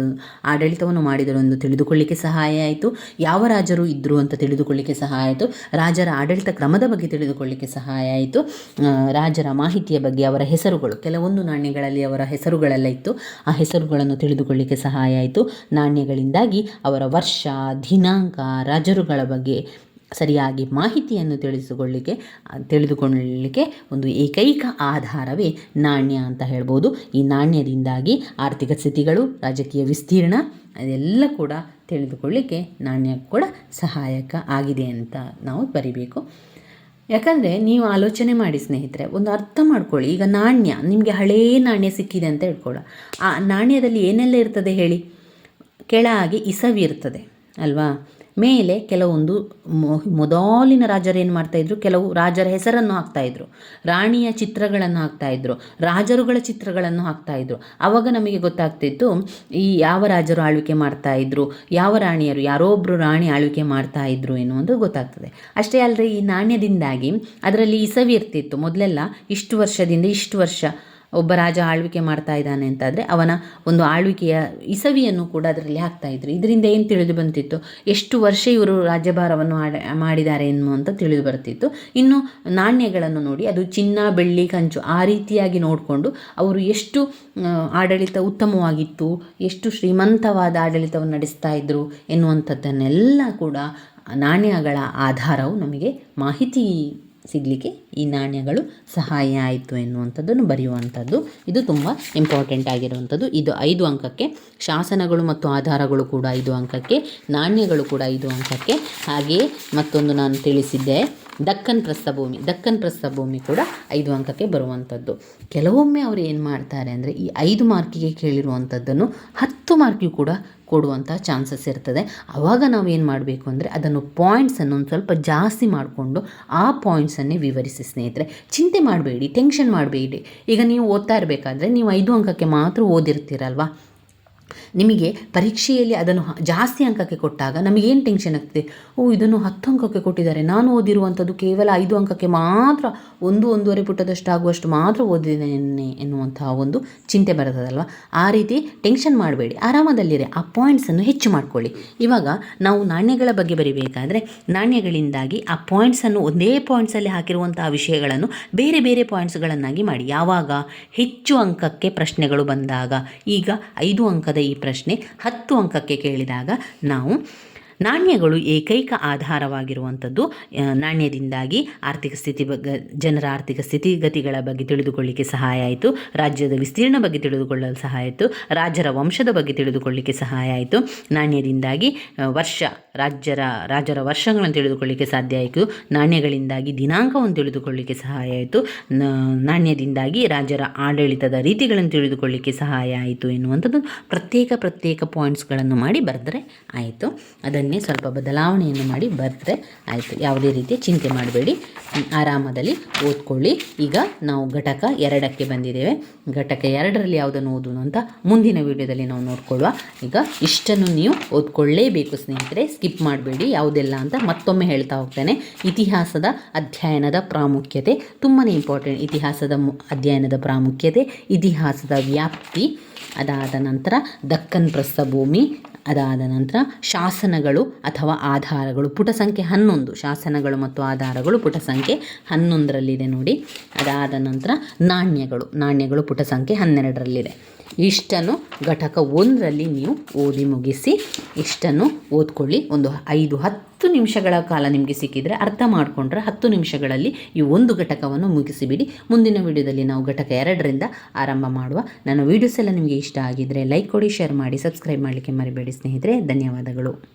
ಆಡಳಿತವನ್ನು ಮಾಡಿದರು ಎಂದು ತಿಳಿದುಕೊಳ್ಳಿಕ್ಕೆ ಸಹಾಯ ಆಯಿತು. ಯಾವ ರಾಜರು ಇದ್ದರು ಅಂತ ತಿಳಿದುಕೊಳ್ಳಿಕ್ಕೆ ಸಹಾಯ ಆಯಿತು. ರಾಜರ ಆಡಳಿತ ಕ್ರಮದ ಬಗ್ಗೆ ತಿಳಿದುಕೊಳ್ಳಿಕ್ಕೆ ಸಹಾಯ ಆಯಿತು. ರಾಜರ ರಾಜರ ಮಾಹಿತಿಯ ಬಗ್ಗೆ ಅವರ ಹೆಸರುಗಳು, ಕೆಲವೊಂದು ನಾಣ್ಯಗಳಲ್ಲಿ ಅವರ ಹೆಸರುಗಳೆಲ್ಲ ಇತ್ತು. ಆ ಹೆಸರುಗಳನ್ನು ತಿಳಿದುಕೊಳ್ಳಿಕ್ಕೆ ಸಹಾಯ ಆಯಿತು. ನಾಣ್ಯಗಳಿಂದಾಗಿ ಅವರ ವರ್ಷ, ದಿನಾಂಕ, ರಾಜರುಗಳ ಬಗ್ಗೆ ಸರಿಯಾಗಿ ಮಾಹಿತಿಯನ್ನು ತಿಳಿಸಿಕೊಳ್ಳಿಕ್ಕೆ ತಿಳಿದುಕೊಳ್ಳಲಿಕ್ಕೆ ಒಂದು ಏಕೈಕ ಆಧಾರವೇ ನಾಣ್ಯ ಅಂತ ಹೇಳ್ಬೋದು. ಈ ನಾಣ್ಯದಿಂದಾಗಿ ಆರ್ಥಿಕ ಸ್ಥಿತಿಗಳು, ರಾಜಕೀಯ ವಿಸ್ತೀರ್ಣ, ಅದೆಲ್ಲ ಕೂಡ ತಿಳಿದುಕೊಳ್ಳಿಕ್ಕೆ ನಾಣ್ಯ ಕೂಡ ಸಹಾಯಕ ಆಗಿದೆ ಅಂತ ನಾವು ಬರಿಬೇಕು. ಯಾಕಂದರೆ ನೀವು ಆಲೋಚನೆ ಮಾಡಿ ಸ್ನೇಹಿತರೆ, ಒಂದು ಅರ್ಥ ಮಾಡ್ಕೊಳ್ಳಿ. ಈಗ ನಾಣ್ಯ, ನಿಮಗೆ ಹಳೇ ನಾಣ್ಯ ಸಿಕ್ಕಿದೆ ಅಂತ ಹೇಳ್ಕೊಳ್ಳ ಆ ನಾಣ್ಯದಲ್ಲಿ ಏನೆಲ್ಲ ಇರ್ತದೆ ಹೇಳಿ? ಕೆಳಗೆ ಇಸವಿ ಇರ್ತದೆ, ಅಲ್ವಾ? ಮೇಲೆ ಕೆಲವೊಂದು ಮೊದಲಿನ ರಾಜರು ಏನು ಮಾಡ್ತಾಯಿದ್ರು ಕೆಲವು ರಾಜರ ಹೆಸರನ್ನು ಹಾಕ್ತಾಯಿದ್ರು ರಾಣಿಯ ಚಿತ್ರಗಳನ್ನು ಹಾಕ್ತಾಯಿದ್ರು ರಾಜರುಗಳ ಚಿತ್ರಗಳನ್ನು ಹಾಕ್ತಾಯಿದ್ರು ಆವಾಗ ನಮಗೆ ಗೊತ್ತಾಗ್ತಿತ್ತು, ಈ ಯಾವ ರಾಜರು ಆಳ್ವಿಕೆ ಮಾಡ್ತಾ ಇದ್ರು? ಯಾವ ರಾಣಿಯರು? ಯಾರೋ ಒಬ್ಬರು ರಾಣಿ ಆಳ್ವಿಕೆ ಮಾಡ್ತಾ ಇದ್ರು ಎನ್ನುವುದು ಗೊತ್ತಾಗ್ತದೆ. ಅಷ್ಟೇ ಅಲ್ಲದೆ ಈ ನಾಣ್ಯದಿಂದಾಗಿ, ಅದರಲ್ಲಿ ಇಸವಿ ಇರ್ತಿತ್ತು. ಮೊದಲೆಲ್ಲ ಇಷ್ಟು ವರ್ಷದಿಂದ ಇಷ್ಟು ವರ್ಷ ಒಬ್ಬ ರಾಜ ಆಳ್ವಿಕೆ ಮಾಡ್ತಾ ಇದ್ದಾನೆ ಅಂತಾದರೆ ಅವನ ಒಂದು ಆಳ್ವಿಕೆಯ ಇಸವಿಯನ್ನು ಕೂಡ ಅದರಲ್ಲಿ ಹಾಕ್ತಾ ಇದ್ರು. ಇದರಿಂದ ಏನು ತಿಳಿದು ಬಂತಿತ್ತು? ಎಷ್ಟು ವರ್ಷ ಇವರು ರಾಜ್ಯಭಾರವನ್ನು ಆಡ, ಮಾಡಿದ್ದಾರೆ ಎನ್ನುವಂತ ತಿಳಿದು ಬರ್ತಿತ್ತು. ಇನ್ನು ನಾಣ್ಯಗಳನ್ನು ನೋಡಿ, ಅದು ಚಿನ್ನ, ಬೆಳ್ಳಿ, ಕಂಚು ಆ ರೀತಿಯಾಗಿ ನೋಡಿಕೊಂಡು ಅವರು ಎಷ್ಟು ಆಡಳಿತ ಉತ್ತಮವಾಗಿತ್ತು, ಎಷ್ಟು ಶ್ರೀಮಂತವಾದ ಆಡಳಿತವನ್ನು ನಡೆಸ್ತಾ ಇದ್ರು ಎನ್ನುವಂಥದ್ದನ್ನೆಲ್ಲ ಕೂಡ ನಾಣ್ಯಗಳ ಆಧಾರವು ನಮಗೆ ಮಾಹಿತಿ ಸಿಗಲಿಕ್ಕೆ ಈ ನಾಣ್ಯಗಳು ಸಹಾಯ ಆಯಿತು ಎನ್ನುವಂಥದ್ದನ್ನು ಬರೆಯುವಂಥದ್ದು. ಇದು ತುಂಬ ಇಂಪಾರ್ಟೆಂಟ್ ಆಗಿರುವಂಥದ್ದು. ಇದು ಐದು ಅಂಕಕ್ಕೆ, ಶಾಸನಗಳು ಮತ್ತು ಆಧಾರಗಳು ಕೂಡ ಐದು ಅಂಕಕ್ಕೆ, ನಾಣ್ಯಗಳು ಕೂಡ ಐದು ಅಂಕಕ್ಕೆ. ಹಾಗೆಯೇ ಮತ್ತೊಂದು ನಾನು ತಿಳಿಸಿದ್ದೆ, ದಕ್ಕನ್ ಪ್ರಸ್ಥಭೂಮಿ. ದಕ್ಕನ್ ಪ್ರಸ್ಥಭೂಮಿ ಕೂಡ ಐದು ಅಂಕಕ್ಕೆ ಬರುವಂಥದ್ದು. ಕೆಲವೊಮ್ಮೆ ಅವರು ಏನು ಮಾಡ್ತಾರೆ ಅಂದರೆ ಈ ಐದು ಮಾರ್ಕಿಗೆ ಕೇಳಿರುವಂಥದ್ದನ್ನು ಹತ್ತು ಮಾರ್ಕಿಗೆ ಕೂಡ ಕೊಡುವಂಥ ಚಾನ್ಸಸ್ ಇರ್ತದೆ. ಆವಾಗ ನಾವು ಏನು ಮಾಡಬೇಕು ಅಂದರೆ ಅದನ್ನು ಪಾಯಿಂಟ್ಸನ್ನು ಒಂದು ಸ್ವಲ್ಪ ಜಾಸ್ತಿ ಮಾಡಿಕೊಂಡು ಆ ಪಾಯಿಂಟ್ಸನ್ನೇ ವಿವರಿಸಿ ಸ್ನೇಹಿತರೆ ಚಿಂತೆ ಮಾಡಬೇಡಿ ಟೆನ್ಷನ್ ಮಾಡಬೇಡಿ. ಈಗ ನೀವು ಓದ್ತಾ ಇರಬೇಕಾದ್ರೆ ನೀವು ಐದು ಅಂಕಕ್ಕೆ ಮಾತ್ರ ಓದಿರ್ತೀರಲ್ವಾ? ನಿಮಗೆ ಪರೀಕ್ಷೆಯಲ್ಲಿ ಅದನ್ನು ಜಾಸ್ತಿ ಅಂಕಕ್ಕೆ ಕೊಟ್ಟಾಗ ನಮಗೇನು ಟೆನ್ಷನ್ ಆಗ್ತದೆ? ಓ, ಇದನ್ನು ಹತ್ತು ಅಂಕಕ್ಕೆ ಕೊಟ್ಟಿದ್ದಾರೆ. ನಾನು ಓದಿರುವಂಥದ್ದು ಕೇವಲ ಐದು ಅಂಕಕ್ಕೆ ಮಾತ್ರ, ಒಂದು ಒಂದೂವರೆ ಪುಟದಷ್ಟು ಆಗುವಷ್ಟು ಮಾತ್ರ ಓದಿದ್ದೇನೆ ಎನ್ನುವಂತಹ ಒಂದು ಚಿಂತೆ ಬರ್ತದಲ್ವ? ಆ ರೀತಿ ಟೆನ್ಷನ್ ಮಾಡಬೇಡಿ. ಆರಾಮದಲ್ಲಿರಿ. ಆ ಪಾಯಿಂಟ್ಸನ್ನು ಹೆಚ್ಚು ಮಾಡ್ಕೊಳ್ಳಿ. ಇವಾಗ ನಾವು ನಾಣ್ಯಗಳ ಬಗ್ಗೆ ಬರಿಬೇಕಾದ್ರೆ, ನಾಣ್ಯಗಳಿಂದಾಗಿ ಆ ಪಾಯಿಂಟ್ಸನ್ನು ಒಂದೇ ಪಾಯಿಂಟ್ಸಲ್ಲಿ ಹಾಕಿರುವಂತಹ ವಿಷಯಗಳನ್ನು ಬೇರೆ ಬೇರೆ ಪಾಯಿಂಟ್ಸ್ಗಳನ್ನಾಗಿ ಮಾಡಿ. ಯಾವಾಗ? ಹೆಚ್ಚು ಅಂಕಕ್ಕೆ ಪ್ರಶ್ನೆಗಳು ಬಂದಾಗ. ಈಗ ಐದು ಅಂಕದ ಈ ಪ್ರಶ್ನೆ ಹತ್ತು ಅಂಕಕ್ಕೆ ಕೇಳಿದಾಗ ನಾವು ನಾಣ್ಯಗಳು ಏಕೈಕ ಆಧಾರವಾಗಿರುವಂಥದ್ದು ನಾಣ್ಯದಿಂದಾಗಿ ಆರ್ಥಿಕ ಸ್ಥಿತಿ ಬಗ್ಗೆ ಜನರ ಆರ್ಥಿಕ ಸ್ಥಿತಿಗತಿಗಳ ಬಗ್ಗೆ ತಿಳಿದುಕೊಳ್ಳಿಕ್ಕೆ ಸಹಾಯ ಆಯಿತು, ರಾಜ್ಯದ ವಿಸ್ತೀರ್ಣ ಬಗ್ಗೆ ತಿಳಿದುಕೊಳ್ಳಲು ಸಹಾಯ ಆಯಿತು, ರಾಜರ ವಂಶದ ಬಗ್ಗೆ ತಿಳಿದುಕೊಳ್ಳಿಕ್ಕೆ ಸಹಾಯ ಆಯಿತು, ನಾಣ್ಯದಿಂದಾಗಿ ವರ್ಷ, ರಾಜ್ಯರ, ರಾಜರ ವರ್ಷಗಳನ್ನು ತಿಳಿದುಕೊಳ್ಳಿಕ್ಕೆ ಸಾಧ್ಯ ಆಯಿತು, ನಾಣ್ಯಗಳಿಂದಾಗಿ ದಿನಾಂಕವನ್ನು ತಿಳಿದುಕೊಳ್ಳಿಕ್ಕೆ ಸಹಾಯ ಆಯಿತು ನಾಣ್ಯದಿಂದಾಗಿ ರಾಜರ ಆಡಳಿತದ ರೀತಿಗಳನ್ನು ತಿಳಿದುಕೊಳ್ಳಿಕ್ಕೆ ಸಹಾಯ ಆಯಿತು ಎನ್ನುವಂಥದ್ದು ಪ್ರತ್ಯೇಕ ಪ್ರತ್ಯೇಕ ಪಾಯಿಂಟ್ಸ್ಗಳನ್ನು ಮಾಡಿ ಬರೆದ್ರೆ ಆಯಿತು. ಅದನ್ನೇ ಸ್ವಲ್ಪ ಬದಲಾವಣೆಯನ್ನು ಮಾಡಿ ಬರ್ತೆ ಆಯಿತು. ಯಾವುದೇ ರೀತಿಯ ಚಿಂತೆ ಮಾಡಬೇಡಿ. ಆರಾಮದಲ್ಲಿ ಓದ್ಕೊಳ್ಳಿ. ಈಗ ನಾವು ಘಟಕ ಎರಡಕ್ಕೆ ಬಂದಿದ್ದೇವೆ. ಘಟಕ ಎರಡರಲ್ಲಿ ಯಾವುದನ್ನು ಓದೋಣ ಅಂತ ಮುಂದಿನ ವಿಡಿಯೋದಲ್ಲಿ ನಾವು ನೋಡ್ಕೊಳ್ಳುವ. ಈಗ ಇಷ್ಟನ್ನು ನೀವು ಓದ್ಕೊಳ್ಳೇಬೇಕು ಸ್ನೇಹಿತರೆ. ಸ್ಕಿಪ್ ಮಾಡಬೇಡಿ, ಯಾವುದೆಲ್ಲ ಅಂತ ಮತ್ತೊಮ್ಮೆ ಹೇಳ್ತಾ ಹೋಗ್ತೇನೆ. ಇತಿಹಾಸದ ಅಧ್ಯಯನದ ಪ್ರಾಮುಖ್ಯತೆ ತುಂಬಾ ಇಂಪಾರ್ಟೆಂಟ್ ಇತಿಹಾಸದ ಅಧ್ಯಯನದ ಪ್ರಾಮುಖ್ಯತೆ, ಇತಿಹಾಸದ ವ್ಯಾಪ್ತಿ, ಅದಾದ ನಂತರ ದಕ್ಕನ್ ಪ್ರಸ್ಥಭೂಮಿ ಅದಾದ ನಂತರ ಶಾಸನಗಳು ಅಥವಾ ಆಧಾರಗಳು ಪುಟ ಸಂಖ್ಯೆ ಹನ್ನೊಂದು, ಶಾಸನಗಳು ಮತ್ತು ಆಧಾರಗಳು ಪುಟ ಸಂಖ್ಯೆ ಹನ್ನೊಂದರಲ್ಲಿದೆ ನೋಡಿ. ಅದಾದ ನಂತರ ನಾಣ್ಯಗಳು ನಾಣ್ಯಗಳು ಪುಟ ಸಂಖ್ಯೆ ಹನ್ನೆರಡರಲ್ಲಿದೆ. ಇಷ್ಟನ್ನು ಘಟಕ ಒಂದರಲ್ಲಿ ನೀವು ಓದಿ ಮುಗಿಸಿ ಇಷ್ಟನ್ನು ಓದ್ಕೊಳ್ಳಿ. ಒಂದು ಐದು ಹತ್ತು ನಿಮಿಷಗಳ ಕಾಲ ನಿಮಗೆ ಸಿಕ್ಕಿದರೆ ಅರ್ಥ ಮಾಡಿಕೊಂಡ್ರೆ ಹತ್ತು ನಿಮಿಷಗಳಲ್ಲಿ ಈ ಒಂದು ಘಟಕವನ್ನು ಮುಗಿಸಿಬಿಡಿ. ಮುಂದಿನ ವಿಡಿಯೋದಲ್ಲಿ ನಾವು ಘಟಕ ಎರಡರಿಂದ ಆರಂಭ ಮಾಡುವ ನನ್ನ ವೀಡಿಯೋಸ್ ಎಲ್ಲ ನಿಮಗೆ ಇಷ್ಟ ಆಗಿದ್ದರೆ ಲೈಕ್ ಕೊಡಿ ಶೇರ್ ಮಾಡಿ ಸಬ್ಸ್ಕ್ರೈಬ್ ಮಾಡಲಿಕ್ಕೆ ಮರಿಬೇಡಿ ಸ್ನೇಹಿತರೆ. ಧನ್ಯವಾದಗಳು.